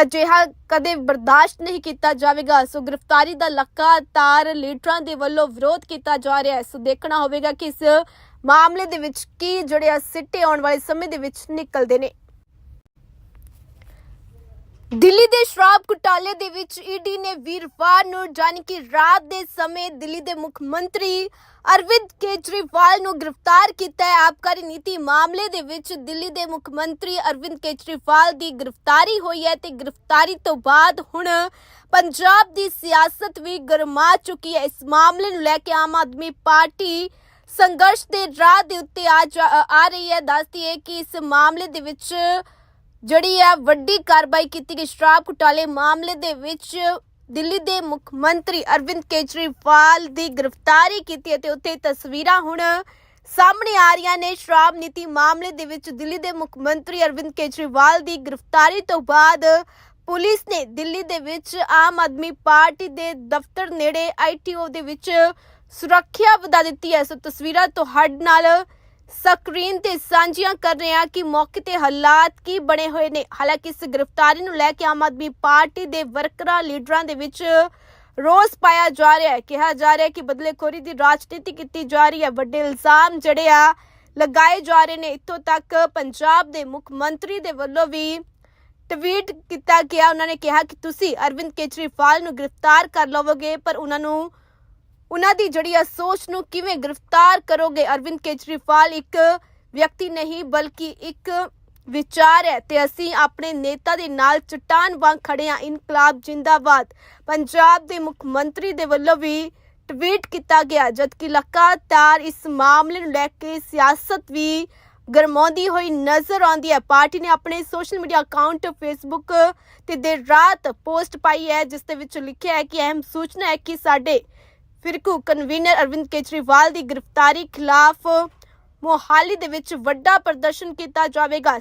ਅਜਿਹਾ ਕਦੇ ਬਰਦਾਸ਼ਤ ਨਹੀਂ ਕੀਤਾ ਜਾਵੇਗਾ। ਸੋ ਗ੍ਰਿਫਤਾਰੀ ਦਾ ਲਗਾਤਾਰ ਲੀਡਰਾਂ ਦੇ ਵੱਲੋਂ ਵਿਰੋਧ ਕੀਤਾ ਜਾ ਰਿਹਾ ਹੈ। ਸੋ ਦੇਖਣਾ ਹੋਵੇਗਾ ਕਿ ਇਸ ਮਾਮਲੇ ਦੇ ਵਿੱਚ ਕੀ ਜਿਹੜੇ ਆ ਸਿੱਟੇ ਆਉਣ ਵਾਲੇ ਸਮੇਂ ਦੇ ਵਿੱਚ ਨਿਕਲਦੇ ਨੇ। ਦਿੱਲੀ ਦੇ ਸ਼ਰਾਬ ਘੁਟਾਲੇ ਦੇ ਵਿੱਚ ਈਡੀ ਨੇ ਵੀਰਵਾਰ ਨੂੰ, ਜਾਣੀ ਕਿ ਰਾਤ ਦੇ ਸਮੇਂ ਦਿੱਲੀ ਦੇ ਮੁੱਖ ਮੰਤਰੀ ਅਰਵਿੰਦ ਕੇਜਰੀਵਾਲ ਨੂੰ ਗ੍ਰਿਫਤਾਰ ਕੀਤਾ ਹੈ। ਆਬਕਾਰੀ ਨੀਤੀ ਮਾਮਲੇ ਦੇ ਵਿੱਚ ਦਿੱਲੀ ਦੇ ਮੁੱਖ ਮੰਤਰੀ ਅਰਵਿੰਦ ਕੇਜਰੀਵਾਲ ਦੀ ਗ੍ਰਿਫਤਾਰੀ ਹੋਈ ਹੈ ਤੇ ਗ੍ਰਿਫਤਾਰੀ ਤੋਂ ਬਾਅਦ ਹੁਣ ਪੰਜਾਬ ਦੀ ਸਿਆਸਤ ਵੀ ਗਰਮਾ ਚੁੱਕੀ ਹੈ। ਇਸ ਮਾਮਲੇ ਨੂੰ ਲੈ ਕੇ ਆਮ ਆਦਮੀ ਪਾਰਟੀ ਸੰਘਰਸ਼ ਦੇ ਰਾਹ ਦੇ ਉੱਤੇ ਆ ਜਾ- ਆ ਰਹੀ ਹੈ। ਦੱਸਦੀ ਹੈ ਕਿ ਇਸ ਮਾਮਲੇ ਦੇ ਵਿੱਚ ਜਿਹੜੀ ਹੈ ਵੱਡੀ ਕਾਰਵਾਈ ਕੀਤੀ ਗਈ। ਸ਼ਰਾਬ ਘੁਟਾਲੇ ਮਾਮਲੇ ਦੇ ਵਿੱਚ ਦਿੱਲੀ ਦੇ ਮੁੱਖ ਮੰਤਰੀ ਅਰਵਿੰਦ ਕੇਜਰੀਵਾਲ ਦੀ ਗ੍ਰਿਫਤਾਰੀ ਕੀਤੀ ਹੈ ਉੱਥੇ ਤਸਵੀਰਾਂ ਹੁਣ ਸਾਹਮਣੇ ਆ ਰਹੀਆਂ ਨੇ। ਸ਼ਰਾਬ ਨੀਤੀ ਮਾਮਲੇ ਦੇ ਵਿੱਚ ਦਿੱਲੀ ਦੇ ਮੁੱਖ ਮੰਤਰੀ ਅਰਵਿੰਦ ਕੇਜਰੀਵਾਲ ਦੀ ਗ੍ਰਿਫਤਾਰੀ ਤੋਂ ਬਾਅਦ ਪੁਲਿਸ ਨੇ ਦਿੱਲੀ ਦੇ ਵਿੱਚ ਆਮ ਆਦਮੀ ਪਾਰਟੀ ਦੇ ਦਫ਼ਤਰ ਨੇੜੇ ਆਈਟੀਓ ਦੇ ਵਿੱਚ ਸੁਰੱਖਿਆ ਵਧਾ ਦਿੱਤੀ ਹੈ। ਸੋ ਤਸਵੀਰਾਂ ਤੁਹਾਡੇ ਨਾਲ ਸਕਰੀਨ ਤੇ ਸਾਂਝੀਆਂ ਕਰ ਰਹੇ ਹਾਂ ਕਿ ਮੌਕੇ ਤੇ ਹਾਲਾਤ ਕੀ ਬਣੇ ਹੋਏ ਨੇ। ਹਾਲਾਂਕਿ ਇਸ ਗ੍ਰਿਫਤਾਰੀ ਨੂੰ ਲੈ ਕੇ ਆਮ ਆਦਮੀ ਪਾਰਟੀ ਦੇ ਵਰਕਰਾਂ, ਲੀਡਰਾਂ ਦੇ ਵਿੱਚ ਰੋਸ ਪਾਇਆ ਜਾ ਰਿਹਾ ਹੈ। ਕਿਹਾ ਜਾ ਰਿਹਾ ਹੈ ਕਿ ਬਦਲੇਖੋਰੀ ਦੀ ਰਾਜਨੀਤੀ ਕੀਤੀ ਜਾ ਰਹੀ ਹੈ। ਵੱਡੇ ਇਲਜ਼ਾਮ ਜਿਹੜੇ ਆ ਲਗਾਏ ਜਾ ਰਹੇ ਨੇ। ਇੱਥੋਂ ਤੱਕ ਪੰਜਾਬ ਦੇ ਮੁੱਖ ਮੰਤਰੀ ਦੇ ਵੱਲੋਂ ਵੀ ਟਵੀਟ ਕੀਤਾ ਗਿਆ। ਉਹਨਾਂ ਨੇ ਕਿਹਾ ਕਿ ਤੁਸੀਂ ਅਰਵਿੰਦ ਕੇਜਰੀਵਾਲ ਨੂੰ ਗ੍ਰਿਫਤਾਰ ਕਰ ਲਵੋਗੇ, ਪਰ ਉਹਨਾਂ ਨੂੰ ਉਹਨਾਂ ਦੀ ਜਿਹੜੀ ਆ ਸੋਚ ਨੂੰ ਕਿਵੇਂ ਗ੍ਰਿਫਤਾਰ ਕਰੋਗੇ? ਅਰਵਿੰਦ ਕੇਜਰੀਵਾਲ ਇੱਕ ਵਿਅਕਤੀ ਨਹੀਂ, ਬਲਕਿ ਇੱਕ ਵਿਚਾਰ ਹੈ ਤੇ ਅਸੀਂ ਆਪਣੇ ਨੇਤਾ ਦੇ ਨਾਲ ਚਟਾਨ ਵਾਂਗ ਖੜੇ ਹਾਂ, ਇਨਕਲਾਬ ਜਿੰਦਾਬਾਦ। ਪੰਜਾਬ ਦੇ ਮੁੱਖ ਮੰਤਰੀ ਦੇ ਵੱਲੋਂ ਵੀ ਟਵੀਟ ਕੀਤਾ ਗਿਆ, ਜਦਕਿ ਲਗਾਤਾਰ ਇਸ ਮਾਮਲੇ ਨੂੰ ਲੈ ਕੇ ਸਿਆਸਤ ਵੀ ਗਰਮਾਉਂਦੀ ਹੋਈ ਨਜ਼ਰ ਆਉਂਦੀ ਹੈ। ਪਾਰਟੀ ਨੇ ਆਪਣੇ ਸੋਸ਼ਲ ਮੀਡੀਆ ਅਕਾਊਂਟ ਫੇਸਬੁੱਕ ਤੇ ਦੇਰ ਰਾਤ ਪੋਸਟ ਪਾਈ ਹੈ, ਜਿਸ ਦੇ ਵਿੱਚ ਲਿਖਿਆ ਹੈ ਕਿ ਅਹਿਮ ਸੂਚਨਾ ਹੈ ਕਿ ਸਾਡੇ ਫਿਰਕੂ ਕਨਵੀਨਰ ਅਰਵਿੰਦ ਕੇਜਰੀਵਾਲ ਦੀ ਗ੍ਰਿਫਤਾਰੀ ਖਿਲਾਫ ਮੋਹਾਲੀ ਦੇ ਵਿੱਚ ਵੱਡਾ ਪ੍ਰਦਰਸ਼ਨ ਕੀਤਾ ਜਾਵੇਗਾ।